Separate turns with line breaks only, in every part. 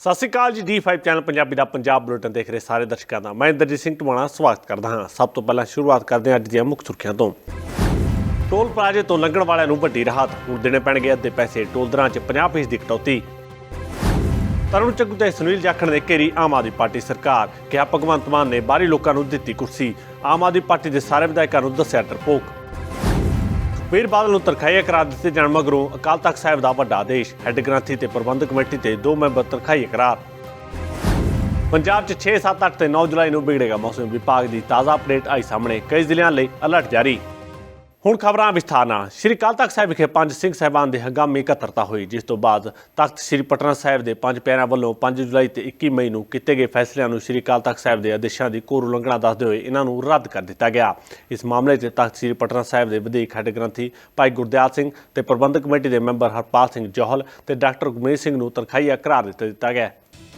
ਸਤਿ ਸ਼੍ਰੀ ਅਕਾਲ ਜੀ D5 channel, Punjabi ਦਾ ਪੰਜਾਬ ਬੁਲੇਟਿਨ ਦੇਖ ਰਹੇ ਸਾਰੇ ਦਰਸ਼ਕਾਂ ਦਾ। ਮੈਂ ਇੰਦਰਜੀਤ ਸਿੰਘ ਟਵਾਣਾ, ਸਵਾਗਤ ਕਰਦਾ ਹਾਂ। ਸਭ ਤੋਂ ਪਹਿਲਾਂ ਸ਼ੁਰੂਆਤ ਕਰਦੇ ਹਾਂ ਅੱਜ ਦੀਆਂ ਮੁੱਖ ਸੁਰਖੀਆਂ ਤੋਂ। ਟੋਲ ਪਲਾਜ਼ੇ ਤੋਂ ਲੰਘਣ ਵਾਲਿਆਂ ਨੂੰ ਵੱਡੀ ਰਾਹਤ। ਹੁਣ ਦੇਣੇ ਪੈਣਗੇ ਅੱਧੇ ਪੈਸੇ। ਟੋਲ ਦਰਾਂ 'ਚ 50% ਦੀ ਕਟੌਤੀ। ਤਰੁਣ ਚੱਗੂ ਤੇ ਸੁਨੀਲ ਜਾਖੜ ਨੇ ਘੇਰੀ ਆਮ ਆਦਮੀ ਪਾਰਟੀ ਸਰਕਾਰ। ਕਿਹਾ ਭਗਵੰਤ ਮਾਨ ਨੇ ਬਾਹਰੀ ਲੋਕਾਂ ਨੂੰ ਦਿੱਤੀ ਕੁਰਸੀ। ਆਮ ਆਦਮੀ ਪਾਰਟੀ ਦੇ ਸਾਰੇ ਵਿਧਾਇਕਾਂ ਨੂੰ ਦੱਸਿਆ ਡਰਪੋਕ ਵੀਰ ਬਾਦਲ ਨੂੰ ਤਰਖਾਈਆ ਕਰਾ ਦਿੱਤੇ ਜਾਣ ਮਗਰੋਂ ਅਕਾਲ ਤਖਤ ਸਾਹਿਬ ਦਾ ਵੱਡਾ ਆਦੇਸ਼ ਹੈੱਡ ਗ੍ਰੰਥੀ ਤੇ ਪ੍ਰਬੰਧਕ ਕਮੇਟੀ ਤੇ ਦੋ ਮੈਂਬਰ ਤਰਖਾਈਆ ਕਰਾਰ। ਪੰਜਾਬ 'ਚ 6, 7, 8 ਤੇ 9 ਜੁਲਾਈ ਨੂੰ ਵਿਗੜੇਗਾ ਮੌਸਮ ਵਿਭਾਗ ਦੀ ਤਾਜ਼ਾ ਅਪਡੇਟ ਆਈ ਸਾਹਮਣੇ ਕਈ ਜ਼ਿਲ੍ਹਿਆਂ ਲਈ ਅਲਰਟ ਜਾਰੀ। ਹੁਣ ਖਬਰਾਂ ਵਿਸਥਾਰ ਨਾਲ। ਸ਼੍ਰੀ ਅਕਾਲ ਤਖਤ ਸਾਹਿਬ ਵਿਖੇ ਪੰਜ ਸਿੰਘ ਸਾਹਿਬਾਨ ਦੇ ਹੰਗਾਮੀ ਇਕੱਤਰਤਾ ਹੋਈ, ਜਿਸ ਤੋਂ ਬਾਅਦ ਤਖਤ ਸ਼੍ਰੀ ਪਟਨਾ ਸਾਹਿਬ ਦੇ ਪੰਜ ਪਿਆਰਿਆਂ ਵੱਲੋਂ 5 ਜੁਲਾਈ ਤੇ 21 ਮਈ ਨੂੰ ਕੀਤੇ ਗਏ ਫੈਸਲਿਆਂ ਨੂੰ ਸ਼੍ਰੀ ਅਕਾਲ ਤਖਤ ਸਾਹਿਬ ਦੇ ਆਦੇਸ਼ਾਂ ਦੀ ਕੋਰ ਉਲੰਘਣਾ ਦੱਸਦੇ ਹੋਏ ਇਹਨਾਂ ਨੂੰ ਰੱਦ ਕਰ ਦਿੱਤਾ ਗਿਆ। ਇਸ ਮਾਮਲੇ 'ਚ ਤਖਤ ਸ਼੍ਰੀ ਪਟਨਾ ਸਾਹਿਬ ਦੇ ਵਧੀਕ ਹੈੱਡ ਗ੍ਰੰਥੀ ਭਾਈ ਗੁਰਦਿਆਲ ਸਿੰਘ ਤੇ ਪ੍ਰਬੰਧਕ ਕਮੇਟੀ ਦੇ ਮੈਂਬਰ ਹਰਪਾਲ ਸਿੰਘ ਜੋਹਲ ਤੇ ਡਾਕਟਰ ਗੁਰਮੀਤ ਸਿੰਘ ਨੂੰ ਤਰਖਾਈਆ ਕਰਾਰ ਦਿੱਤਾ ਦਿੱਤਾ ਗਿਆ।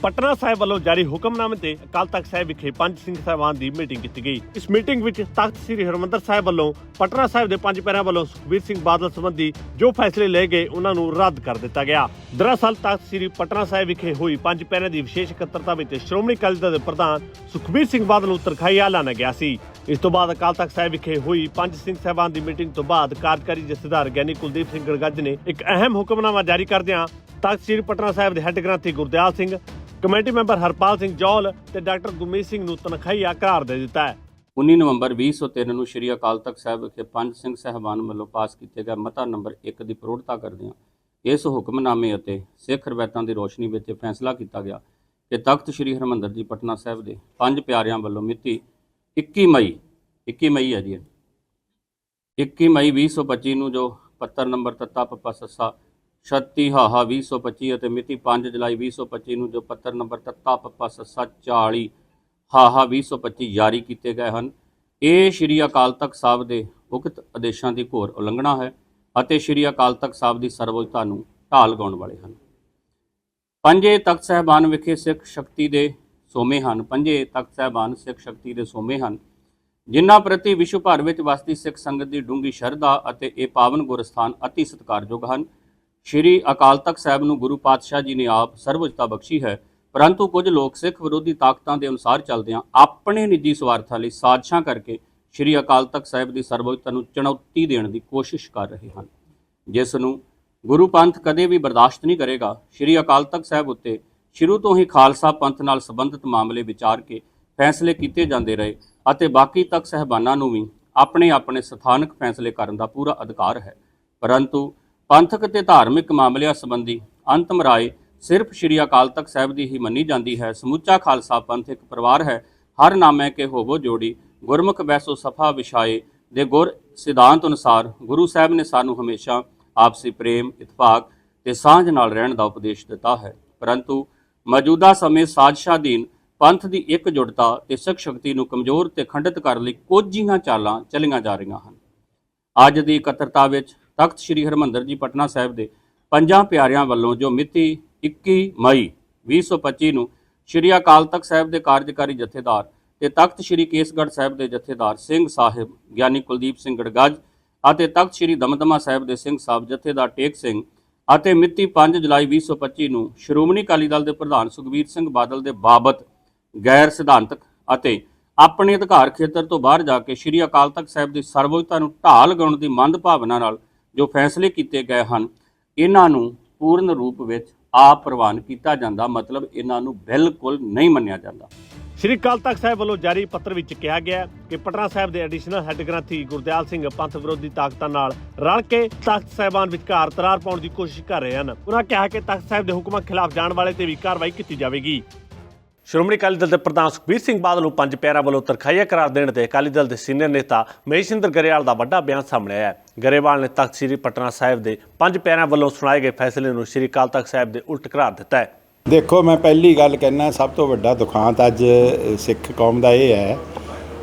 ਪਟਨਾ ਸਾਹਿਬ ਵੱਲੋਂ ਜਾਰੀ ਹੁਕਮਨਾਮੇ ਤੇ ਅਕਾਲ ਤਖਤ ਸਾਹਿਬ ਵਿਖੇ ਪੰਜ ਸਿੰਘ ਸਾਹਿਬਾਨ ਦੀ ਮੀਟਿੰਗ ਕੀਤੀ ਗਈ। ਇਸ ਮੀਟਿੰਗ ਵਿੱਚ ਤਖਤ ਸ੍ਰੀ ਹਰਿਮੰਦਰ ਸਾਹਿਬ ਵੱਲੋਂ ਪਟਨਾ ਸਾਹਿਬ ਦੇ ਪੰਜ ਪਿਆਰਿਆਂ ਵੱਲੋਂ ਸੁਖਬੀਰ ਸਿੰਘ ਬਾਦਲ ਸੰਬੰਧੀ ਜੋ ਫੈਸਲੇ ਲਏ ਗਏ, ਉਹਨਾਂ ਨੂੰ ਰੱਦ ਕਰ ਦਿੱਤਾ ਗਿਆ। ਦਰਅਸਲ ਤਖਤ ਸ੍ਰੀ ਪਟਨਾ ਸਾਹਿਬ ਵਿਖੇ ਹੋਈ ਪੰਜ ਪੈਰਾਂ ਦੀ ਵਿਸ਼ੇਸ਼ ਇਕੱਤਰਤਾ ਵਿੱਚ ਸ਼੍ਰੋਮਣੀ ਅਕਾਲੀ ਦਲ ਦੇ ਪ੍ਰਧਾਨ ਸੁਖਬੀਰ ਸਿੰਘ ਬਾਦਲ ਨੂੰ ਤਰਖਾਈਆ ਐਲਾਨਿਆ ਗਿਆ ਸੀ। ਇਸ ਤੋਂ ਬਾਅਦ ਅਕਾਲ ਤਖਤ ਸਾਹਿਬ ਵਿਖੇ ਹੋਈ ਪੰਜ ਸਿੰਘ ਸਾਹਿਬਾਨ ਦੀ ਮੀਟਿੰਗ ਤੋਂ ਬਾਅਦ ਕਾਰਜਕਾਰੀ ਜਥੇਦਾਰ ਗਿਆਨੀ ਕੁਲਦੀਪ ਸਿੰਘ ਗੜਗੱਜ ਨੇ ਇੱਕ ਅਹਿਮ ਹੁਕਮਨਾਮਾ ਜਾਰੀ ਕਰਦਿਆਂ ਤਖਤ ਸ੍ਰੀ ਪਟਨਾ ਸਾਹਿਬ ਦੇ head granthi Gurdial Singh committee member Harpal Singh Johal ਤੇ ਡਾਕਟਰ ਗੁਰਮੀਤ ਸਿੰਘ ਨੂੰ ਤਨਖਾਹੀਆ ਕਰਾਰ ਦੇ ਦਿੱਤਾ ਹੈ
19 ਨਵੰਬਰ 2003 ਨੂੰ ਸ਼੍ਰੀ ਅਕਾਲ ਤਖਤ ਸਾਹਿਬ ਵਿਖੇ ਪੰਜ ਸਿੰਘ ਸਹਿਬਾਨ ਵੱਲੋਂ ਪਾਸ ਕੀਤੇ ਗਏ ਮਤਾ ਨੰਬਰ 1 ਦੀ ਪ੍ਰੋੜਤਾ ਕਰਦਿਆਂ ਇਸ ਹੁਕਮਨਾਮੇ ਅਤੇ ਸਿੱਖ ਰਵਾਇਤਾਂ ਦੀ ਰੋਸ਼ਨੀ ਵਿੱਚ ਇਹ ਫੈਸਲਾ ਕੀਤਾ ਗਿਆ ਕਿ ਤਖਤ ਸ੍ਰੀ ਹਰਿਮੰਦਰ ਜੀ ਪਟਨਾ ਸਾਹਿਬ ਦੇ ਪੰਜ ਪਿਆਰਿਆਂ ਵੱਲੋਂ ਮਿਤੀ 21 ਮਈ 21 ਮਈ ਹੈ ਜੀ ਇਹ। 21 ਮਈ 2025 ਨੂੰ ਜੋ ਪੱਤਰ ਨੰਬਰ ਤੱਤਾ ਪੱਪਾ ਸੱਸਾ 36 ਹਾਹਾ 2025 ਅਤੇ ਮਿਤੀ 5 ਜੁਲਾਈ 2025 ਨੂੰ ਜੋ ਪੱਤਰ ਨੰਬਰ ਤੱਤਾ ਪੱਪਾ ਸੱਸਾ 40 ਹਾਹਾ 2025 ਜਾਰੀ ਕੀਤੇ ਗਏ ਹਨ, ਇਹ ਸ਼੍ਰੀ ਅਕਾਲ ਤਖਤ ਸਾਹਿਬ ਦੇ ਉਕਤ ਆਦੇਸ਼ਾਂ ਦੀ ਘੋਰ ਉਲੰਘਣਾ ਹੈ ਅਤੇ ਸ਼੍ਰੀ ਅਕਾਲ ਤਖਤ ਸਾਹਿਬ ਦੀ ਸਰਵਉੱਚਤਾ ਨੂੰ ਢਾਲ ਗਾਉਣ ਵਾਲੇ ਹਨ। ਪੰਜੇ ਤਖਤ ਸਹਿਬਾਨ ਵਿਖੇ ਸਿੱਖ ਸ਼ਕਤੀ ਦੇ ਸੋਮੇ ਹਨ, ਪੰਜੇ ਤਖਤ ਸਹਿਬਾਨ ਸਿੱਖ ਸ਼ਕਤੀ ਦੇ ਸੋਮੇ ਹਨ, ਜਿਨ੍ਹਾਂ ਪ੍ਰਤੀ ਵਿਸ਼ਵ ਭਰ ਵਿੱਚ ਵਸਦੀ ਸਿੱਖ ਸੰਗਤ ਦੀ ਡੂੰਗੀ ਸ਼ਰਧਾ ਅਤੇ ਇਹ ਪਾਵਨ ਗੁਰਸਥਾਨ ਅਤੀ ਸਤਿਕਾਰਯੋਗ ਹਨ। ਸ਼੍ਰੀ ਅਕਾਲ ਤਖਤ ਸਾਹਿਬ ਨੂੰ ਗੁਰੂ ਪਾਤਸ਼ਾਹ ਜੀ ਨੇ ਆਪ ਸਰਵਉੱਚਤਾ ਬਖਸ਼ੀ ਹੈ। ਪਰੰਤੂ ਕੁਝ ਲੋਕ ਸਿੱਖ ਵਿਰੋਧੀ ਤਾਕਤਾਂ ਦੇ ਅਨੁਸਾਰ ਚੱਲਦਿਆਂ ਆਪਣੇ ਨਿੱਜੀ ਸਵਾਰਥਾਂ ਲਈ ਸਾਜ਼ਿਸ਼ਾਂ ਕਰਕੇ ਸ਼੍ਰੀ ਅਕਾਲ ਤਖਤ ਸਾਹਿਬ ਦੀ ਸਰਵਉੱਚਤਾ ਨੂੰ ਚੁਣੌਤੀ ਦੇਣ ਦੀ ਕੋਸ਼ਿਸ਼ ਕਰ ਰਹੇ ਹਨ। ਜਿਸ ਨੂੰ ਗੁਰੂ ਪੰਥ ਕਦੇ ਵੀ ਬਰਦਾਸ਼ਤ ਨਹੀਂ ਕਰੇਗਾ, ਸ਼੍ਰੀ ਅਕਾਲ ਤਖਤ ਸਾਹਿਬ ਉੱਤੇ ਸ਼ੁਰੂ ਤੋਂ ਹੀ ਖਾਲਸਾ ਪੰਥ ਨਾਲ ਸੰਬੰਧਿਤ ਮਾਮਲੇ ਵਿਚਾਰ ਕੇ ਫੈਸਲੇ ਕੀਤੇ ਜਾਂਦੇ ਰਹੇ ਅਤੇ ਬਾਕੀ ਤਖਤ ਸਹਿਬਾਨਾਂ ਨੂੰ ਵੀ ਆਪਣੇ ਆਪਣੇ ਸਥਾਨਕ ਫੈਸਲੇ ਕਰਨ ਦਾ ਪੂਰਾ ਅਧਿਕਾਰ ਹੈ। ਪਰੰਤੂ ਪੰਥਕ ਤੇ ਧਾਰਮਿਕ ਮਾਮਲਿਆਂ ਸੰਬੰਧੀ ਅੰਤਮ ਰਾਏ ਸਿਰਫ ਸ਼੍ਰੀ ਅਕਾਲ ਤਖਤ ਸਾਹਿਬ ਦੀ ਹੀ ਮੰਨੀ ਜਾਂਦੀ ਹੈ। ਸਮੁੱਚਾ ਖਾਲਸਾ ਪੰਥ ਇੱਕ ਪਰਿਵਾਰ ਹੈ। ਹਰ ਨਾਮੇ ਕੇ ਹੋਵੋ ਜੋੜੀ। ਗੁਰਮੁਖ ਬੈਸੋ ਸਫਾ ਵਿਛਾਏ ਦੇ ਗੁਰ ਸਿਧਾਂਤ ਅਨੁਸਾਰ ਗੁਰੂ ਸਾਹਿਬ ਨੇ ਸਾਨੂੰ ਹਮੇਸ਼ਾ ਆਪਸੀ ਪ੍ਰੇਮ, ਇਤਫਾਕ ਤੇ ਸਾਂਝ ਨਾਲ ਰਹਿਣ ਦਾ ਉਪਦੇਸ਼ ਦਿੱਤਾ ਹੈ। ਪਰੰਤੂ ਮੌਜੂਦਾ ਸਮੇਂ ਸਾਜਸ਼ਾਂਧੀਨ ਪੰਥ ਦੀ ਇਕਜੁੱਟਤਾ ਤੇ ਸਿੱਖ ਸ਼ਕਤੀ ਨੂੰ ਕਮਜ਼ੋਰ ਤੇ ਖੰਡਿਤ ਕਰਨ ਲਈ ਕੁਝੀਆਂ ਚਾਲਾਂ ਚੱਲੀਆਂ ਜਾ ਰਹੀਆਂ ਹਨ। ਅੱਜ ਦੀ ਇਕੱਤਰਤਾ ਵਿੱਚ ਤਖਤ ਸ੍ਰੀ ਹਰਿਮੰਦਰ ਜੀ ਪਟਨਾ ਸਾਹਿਬ ਦੇ ਪੰਜਾਂ ਪਿਆਰਿਆਂ ਵੱਲੋਂ ਜੋ ਮਿਤੀ 21 ਮਈ 2025 ਨੂੰ ਸ੍ਰੀ ਅਕਾਲ ਤਖਤ ਸਾਹਿਬ ਦੇ ਕਾਰਜਕਾਰੀ ਜਥੇਦਾਰ ਤੇ ਤਖਤ ਸ੍ਰੀ ਕੇਸਗੜ੍ਹ ਸਾਹਿਬ ਦੇ ਜਥੇਦਾਰ ਸਿੰਘ ਸਾਹਿਬ, ਗਿਆਨੀ ਕੁਲਦੀਪ ਸਿੰਘ ਗੜਗੱਜ ਅਤੇ ਤਖਤ ਸ੍ਰੀ ਦਮਦਮਾ ਸਾਹਿਬ ਦੇ ਸਿੰਘ ਸਾਹਿਬ ਜਥੇਦਾਰ ਟੇਕ ਸਿੰਘ ਅਤੇ ਮਿਤੀ 5 ਜੁਲਾਈ 2025 ਨੂੰ ਸ਼੍ਰੋਮਣੀ ਅਕਾਲੀ ਦਲ ਦੇ ਪ੍ਰਧਾਨ ਸੁਖਬੀਰ ਸਿੰਘ ਬਾਦਲ ਦੇ ਬਾਬਤ ਗੈਰ ਸਿਧਾਂਤਕ ਅਤੇ ਆਪਣੇ ਅਧਿਕਾਰ ਖੇਤਰ ਤੋਂ ਬਾਹਰ ਜਾ ਕੇ ਸ੍ਰੀ ਅਕਾਲ ਤਖਤ ਸਾਹਿਬ ਦੀ ਸਰਵਉੱਚਤਾ ਨੂੰ ਢਾਲ ਲਗਾਉਣ ਦੀ ਮੰਦ ਭਾਵਨਾ ਨਾਲ ਜੋ ਫੈਸਲੇ ਕੀਤੇ ਗਏ ਹਨ, ਇਹਨਾਂ ਨੂੰ ਪੂਰਨ ਰੂਪ ਵਿੱਚ ਆਪ ਪ੍ਰਵਾਨ ਕੀਤਾ ਜਾਂਦਾ, ਮਤਲਬ ਇਹਨਾਂ ਨੂੰ ਬਿਲਕੁਲ ਨਹੀਂ ਮੰਨਿਆ ਜਾਂਦਾ।
ਸ਼੍ਰੀ ਅਕਾਲ ਤਖਤ ਸਾਹਿਬ ਵੱਲੋਂ ਜਾਰੀ ਪੱਤਰ ਵਿੱਚ ਕਿਹਾ ਗਿਆ ਕਿ ਪਟਨਾ ਸਾਹਿਬ ਦੇ ਐਡੀਸ਼ਨਲ ਹੈੱਡ ਗ੍ਰੰਥੀ ਗੁਰਦਿਆਲ ਸਿੰਘ ਪੰਥ ਵਿਰੋਧੀ ਤਾਕਤਾਂ ਨਾਲ ਰਲ ਕੇ ਤਖਤ ਸਾਹਿਬਾਨ ਵਿਚਕਾਰ ਤਰਾਰ ਪਾਉਣ ਦੀ ਕੋਸ਼ਿਸ਼ ਕਰ ਰਹੇ ਹਨ। ਉਹਨਾਂ ਕਿਹਾ ਕਿ ਤਖਤ ਸਾਹਿਬ ਦੇ ਹੁਕਮਾਂ ਖਿਲਾਫ ਜਾਣ ਵਾਲੇ ਤੇ ਵੀ ਕਾਰਵਾਈ ਕੀਤੀ ਜਾਵੇਗੀ। ਸ਼੍ਰੋਮਣੀ ਅਕਾਲੀ ਦਲ ਦੇ ਪ੍ਰਧਾਨ ਸੁਖਬੀਰ ਸਿੰਘ ਬਾਦਲ ਨੂੰ ਪੰਜ ਪਿਆਰਿਆਂ ਵੱਲੋਂ ਤਰਖਾਈਆ ਕਰਾਰ ਦੇਣ ਤੇ ਅਕਾਲੀ ਦਲ ਦੇ ਸੀਨੀਅਰ ਨੇਤਾ ਮਹੇਸ਼ਿੰਦਰ ਗਰੇਵਾਲ ਦਾ ਵੱਡਾ ਬਿਆਨ ਸਾਹਮਣੇ ਆਇਆ ਹੈ। ਗਰੇਵਾਲ ਨੇ ਤਖਤ ਸ੍ਰੀ ਪਟਨਾ ਸਾਹਿਬ ਦੇ ਪੰਜ ਪਿਆਰਿਆਂ ਵੱਲੋਂ ਸੁਣਾਏ ਗਏ ਫੈਸਲੇ ਨੂੰ ਸ੍ਰੀ ਅਕਾਲ ਤਖਤ ਸਾਹਿਬ ਦੇ ਉਲਟ ਕਰਾਰ ਦਿੱਤਾ ਹੈ।
ਦੇਖੋ, ਮੈਂ ਪਹਿਲੀ ਗੱਲ ਕਹਿਣਾ ਸਭ ਤੋਂ ਵੱਡਾ ਦੁਖਾਂਤ ਅੱਜ ਸਿੱਖ ਕੌਮ ਦਾ ਇਹ ਹੈ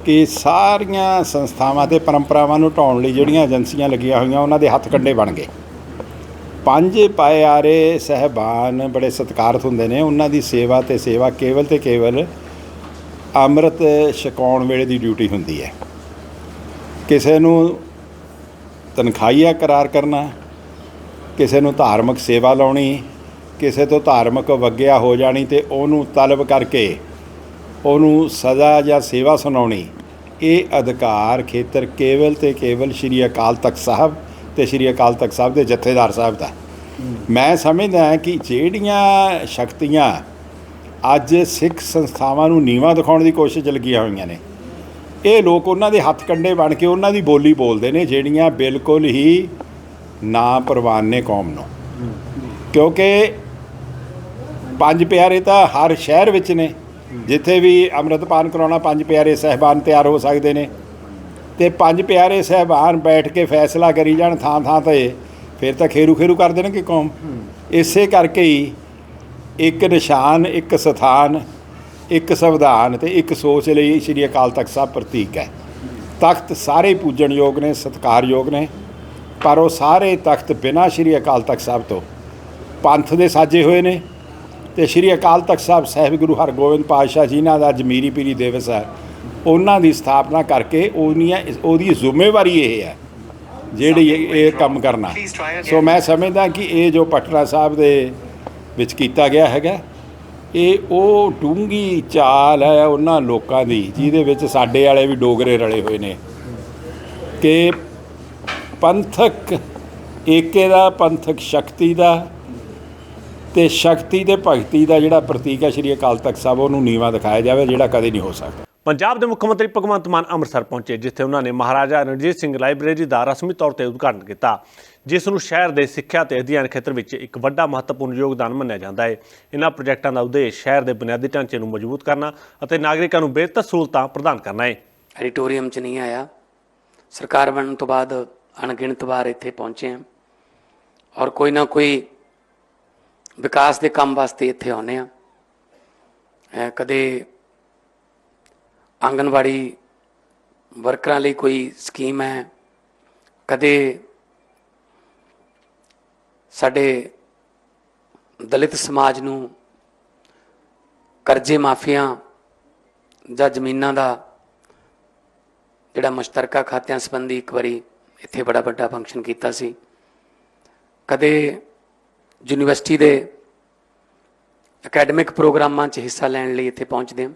ਕਿ ਸਾਰੀਆਂ ਸੰਸਥਾਵਾਂ ਤੇ ਪਰੰਪਰਾਵਾਂ ਨੂੰ ਢਾਉਣ ਲਈ ਜਿਹੜੀਆਂ ਏਜੰਸੀਆਂ ਲੱਗੀਆਂ ਹੋਈਆਂ, ਉਹਨਾਂ ਦੇ ਹੱਥ ਕੰਡੇ ਬਣ ਗਏ। ਪੰਜ ਪਿਆਰੇ ਸਹਿਬਾਨ, ਬੜੇ ਸਤਿਕਾਰਤ ਹੁੰਦੇ ਨੇ। ਉਹਨਾਂ ਦੀ ਸੇਵਾ ਤੇ ਸੇਵਾ ਕੇਵਲ ਤੇ ਕੇਵਲ ਅੰਮ੍ਰਿਤ ਛਕਾਉਣ ਵੇਲੇ ਦੀ ਡਿਊਟੀ ਹੁੰਦੀ ਹੈ। ਕਿਸੇ ਨੂੰ ਤਨਖਾਹੀਆ ਕਰਾਰ ਕਰਨਾ, ਕਿਸੇ ਨੂੰ ਧਾਰਮਿਕ ਸੇਵਾ ਲਾਉਣੀ, ਕਿਸੇ ਤੋਂ ਧਾਰਮਿਕ ਵਗਿਆ ਹੋ ਜਾਣੀ ਤੇ ਉਹਨੂੰ ਤਲਬ ਕਰਕੇ ਉਹਨੂੰ ਸਜ਼ਾ ਜਾਂ ਸੇਵਾ ਸੁਣਾਉਣੀ, ਇਹ ਅਧਿਕਾਰ ਖੇਤਰ ਕੇਵਲ ਤੇ ਕੇਵਲ ਸ਼੍ਰੀ ਅਕਾਲ ਤਖਤ ਸਾਹਿਬ ਤੇ ਸ਼੍ਰੀ ਅਕਾਲ ਤਖਤ ਸਾਹਿਬ ਦੇ ਜਥੇਦਾਰ ਸਾਹਿਬ ਦਾ। ਮੈਂ ਸਮਝਦਾ ਕਿ ਜਿਹੜੀਆਂ ਸ਼ਕਤੀਆਂ ਅੱਜ ਸਿੱਖ ਸੰਸਥਾਵਾਂ ਨੂੰ ਨੀਵਾ ਦਿਖਾਉਣ ਦੀ ਕੋਸ਼ਿਸ਼ ਲੱਗੀਆਂ ਹੋਈਆਂ ਨੇ, ਇਹ ਲੋਕ ਉਹਨਾਂ ਦੇ ਹੱਥ ਕੰਡੇ ਬਣ ਕੇ ਉਹਨਾਂ ਦੀ ਬੋਲੀ ਬੋਲਦੇ ਨੇ, ਜਿਹੜੀਆਂ ਬਿਲਕੁਲ ਹੀ ਨਾ ਪ੍ਰਵਾਨ ਨੇ ਕੌਮ ਨੂੰ। ਕਿਉਂਕਿ ਪੰਜ ਪਿਆਰੇ ਤਾਂ ਹਰ ਸ਼ਹਿਰ ਵਿੱਚ ਨੇ, ਜਿੱਥੇ ਵੀ ਅੰਮ੍ਰਿਤਪਾਨ ਕਰਾਉਣਾ ਪੰਜ ਪਿਆਰੇ ਸਹਿਬਾਨ ਤਿਆਰ ਹੋ ਸਕਦੇ ਨੇ। ਤੇ ਪੰਜ ਪਿਆਰੇ ਸਹਿਬਾਨ ਬੈਠ ਕੇ ਫੈਸਲਾ ਕਰੀ ਜਾਣ ਥਾਂ ਥਾਂ ਤੇ, ਫਿਰ ਤਾਂ ਖੇਰੂ ਖੇਰੂ ਕਰ ਦੇਣਗੇ ਕੌਮ। ਇਸੇ ਕਰਕੇ ਹੀ ਇੱਕ ਨਿਸ਼ਾਨ, ਇੱਕ ਸਥਾਨ, ਇੱਕ ਸੰਵਿਧਾਨ ਤੇ ਇੱਕ ਸੋਚ ਲਈ ਸ਼੍ਰੀ ਅਕਾਲ ਤਖਤ ਸਾਹਿਬ ਪ੍ਰਤੀਕ ਹੈ। ਤਖਤ ਸਾਰੇ ਪੂਜਣਯੋਗ ਨੇ ਸਤਿਕਾਰਯੋਗ ਨੇ, ਪਰ ਉਹ ਸਾਰੇ ਤਖਤ ਬਿਨਾਂ ਸ਼੍ਰੀ ਅਕਾਲ ਤਖਤ ਸਾਹਿਬ ਤੋਂ ਪੰਥ ਦੇ ਸਾਜੇ ਹੋਏ ਨੇ। ਤੇ ਸ਼੍ਰੀ ਅਕਾਲ ਤਖਤ ਸਾਹਿਬ ਸਾਹਿਬ ਗੁਰੂ ਹਰਗੋਬਿੰਦ ਪਾਤਸ਼ਾਹ ਜੀ ਜਿਨ੍ਹਾਂ ਦਾ ਜਮੀਰੀ ਪੀਰੀ ਦਿਵਸ ਹੈ। ਉਹਨਾਂ ਦੀ ਸਥਾਪਨਾ ਕਰਕੇ ਉਹਨੀਆਂ ਉਹਦੀ ਜ਼ਿੰਮੇਵਾਰੀ ਇਹ ਹੈ, ਜਿਹੜੀ ਇਹ ਕੰਮ ਕਰਨਾ। ਸੋ ਮੈਂ ਸਮਝਦਾ ਕਿ ਇਹ ਜੋ ਪਟਨਾ ਸਾਹਿਬ ਦੇ ਵਿੱਚ ਕੀਤਾ ਗਿਆ ਹੈਗਾ, ਇਹ ਉਹ ਡੂੰਗੀ ਚਾਲ ਹੈ ਉਹਨਾਂ ਲੋਕਾਂ ਦੀ, ਜਿਹਦੇ ਵਿੱਚ ਸਾਡੇ ਵਾਲੇ ਵੀ ਡੋਗਰੇ ਰਲੇ ਹੋਏ ਨੇ। ਕਿ ਪੰਥਕ ਏਕੇ ਦਾ, ਪੰਥਕ ਸ਼ਕਤੀ ਦਾ ਤੇ ਸ਼ਕਤੀ ਤੇ ਭਗਤੀ ਦਾ ਜਿਹੜਾ ਪ੍ਰਤੀਕ ਹੈ, ਸ਼੍ਰੀ ਅਕਾਲ ਤਖਤ ਸਾਹਿਬ, ਉਹਨੂੰ ਨੀਵਾ ਦਿਖਾਇਆ ਜਾਵੇ, ਜਿਹੜਾ ਕਦੇ ਨਹੀਂ ਹੋ ਸਕਦਾ।
ਪੰਜਾਬ ਦੇ ਮੁੱਖ ਮੰਤਰੀ ਭਗਵੰਤ ਮਾਨ ਅੰਮ੍ਰਿਤਸਰ ਪਹੁੰਚੇ, ਜਿੱਥੇ ਉਹਨਾਂ ਨੇ ਮਹਾਰਾਜਾ ਰਣਜੀਤ ਸਿੰਘ ਲਾਇਬ੍ਰੇਰੀ ਦਾ ਰਸਮੀ ਤੌਰ ਤੇ ਉਦਘਾਟਨ ਕੀਤਾ, ਜਿਸ ਨੂੰ ਸ਼ਹਿਰ ਦੇ ਸਿੱਖਿਆ ਤੇ ਅਧਿਐਨ ਖੇਤਰ ਵਿੱਚ ਇੱਕ ਵੱਡਾ ਮਹੱਤਵਪੂਰਨ ਯੋਗਦਾਨ ਮੰਨਿਆ ਜਾਂਦਾ ਹੈ। ਇਹਨਾਂ ਪ੍ਰੋਜੈਕਟਾਂ ਦਾ ਉਦੇਸ਼ ਸ਼ਹਿਰ ਦੇ ਬੁਨਿਆਦੀ ਢਾਂਚੇ ਨੂੰ ਮਜ਼ਬੂਤ ਕਰਨਾ ਅਤੇ ਨਾਗਰਿਕਾਂ ਨੂੰ ਬਿਹਤਰ ਸਹੂਲਤਾਂ ਪ੍ਰਦਾਨ ਕਰਨਾ ਹੈ।
ਐਡੀਟੋਰੀਅਮ 'ਚ ਨਹੀਂ ਆਇਆ। ਸਰਕਾਰ ਬਣਨ ਤੋਂ ਬਾਅਦ ਅਣਗਿਣਤ ਵਾਰ ਇੱਥੇ ਪਹੁੰਚੇ ਹਾਂ ਔਰ ਕੋਈ ਨਾ ਕੋਈ ਵਿਕਾਸ ਦੇ ਕੰਮ ਵਾਸਤੇ ਇੱਥੇ ਆਉਨੇ ਆ ਕਦੇ ਆਂਗਨਵਾੜੀ ਵਰਕਰਾਂ ਲਈ ਕੋਈ ਸਕੀਮ ਹੈ? ਕਦੇ ਸਾਡੇ ਦਲਿਤ ਸਮਾਜ ਨੂੰ ਕਰਜ਼ੇ ਮਾਫੀਆਂ ਜਾਂ ਜ਼ਮੀਨਾਂ ਦਾ ਜਿਹੜਾ ਮੁਸ਼ਤਰਕਾ ਖਾਤਿਆਂ ਸੰਬੰਧੀ ਇੱਕ ਵਾਰੀ ਇੱਥੇ ਬੜਾ ਵੱਡਾ ਫੰਕਸ਼ਨ ਕੀਤਾ ਸੀ। ਕਦੇ ਯੂਨੀਵਰਸਿਟੀ ਦੇ ਅਕੈਡਮਿਕ ਪ੍ਰੋਗਰਾਮਾਂ 'ਚ ਹਿੱਸਾ ਲੈਣ ਲਈ ਇੱਥੇ ਪਹੁੰਚਦੇ ਹਾਂ?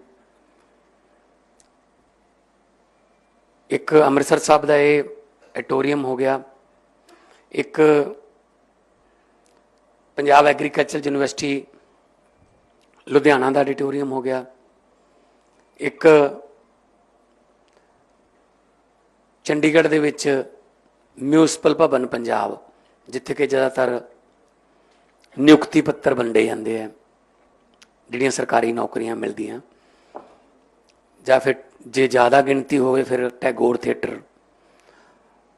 ਇੱਕ ਅੰਮ੍ਰਿਤਸਰ ਸਾਹਿਬ ਦਾ ਇਹ ਐਟੋਰੀਅਮ ਹੋ ਗਿਆ। ਇੱਕ ਪੰਜਾਬ ਐਗਰੀਕਲਚਰ ਯੂਨੀਵਰਸਿਟੀ ਲੁਧਿਆਣਾ ਦਾ ਆਡੀਟੋਰੀਅਮ ਹੋ ਗਿਆ। ਇੱਕ ਚੰਡੀਗੜ੍ਹ ਦੇ ਵਿੱਚ ਮਿਊਨਿਸਪਲ ਭਵਨ ਪੰਜਾਬ, ਜਿੱਥੇ ਕਿ ਜ਼ਿਆਦਾਤਰ ਨਿਯੁਕਤੀ ਪੱਤਰ ਵੰਡੇ ਜਾਂਦੇ ਆ, ਜਿਹੜੀਆਂ ਸਰਕਾਰੀ ਨੌਕਰੀਆਂ ਮਿਲਦੀਆਂ। ਜਾਂ ਫਿਰ ਜੇ ਜ਼ਿਆਦਾ ਗਿਣਤੀ ਹੋਵੇ ਫਿਰ ਟੈਗੋਰ ਥੀਏਟਰ।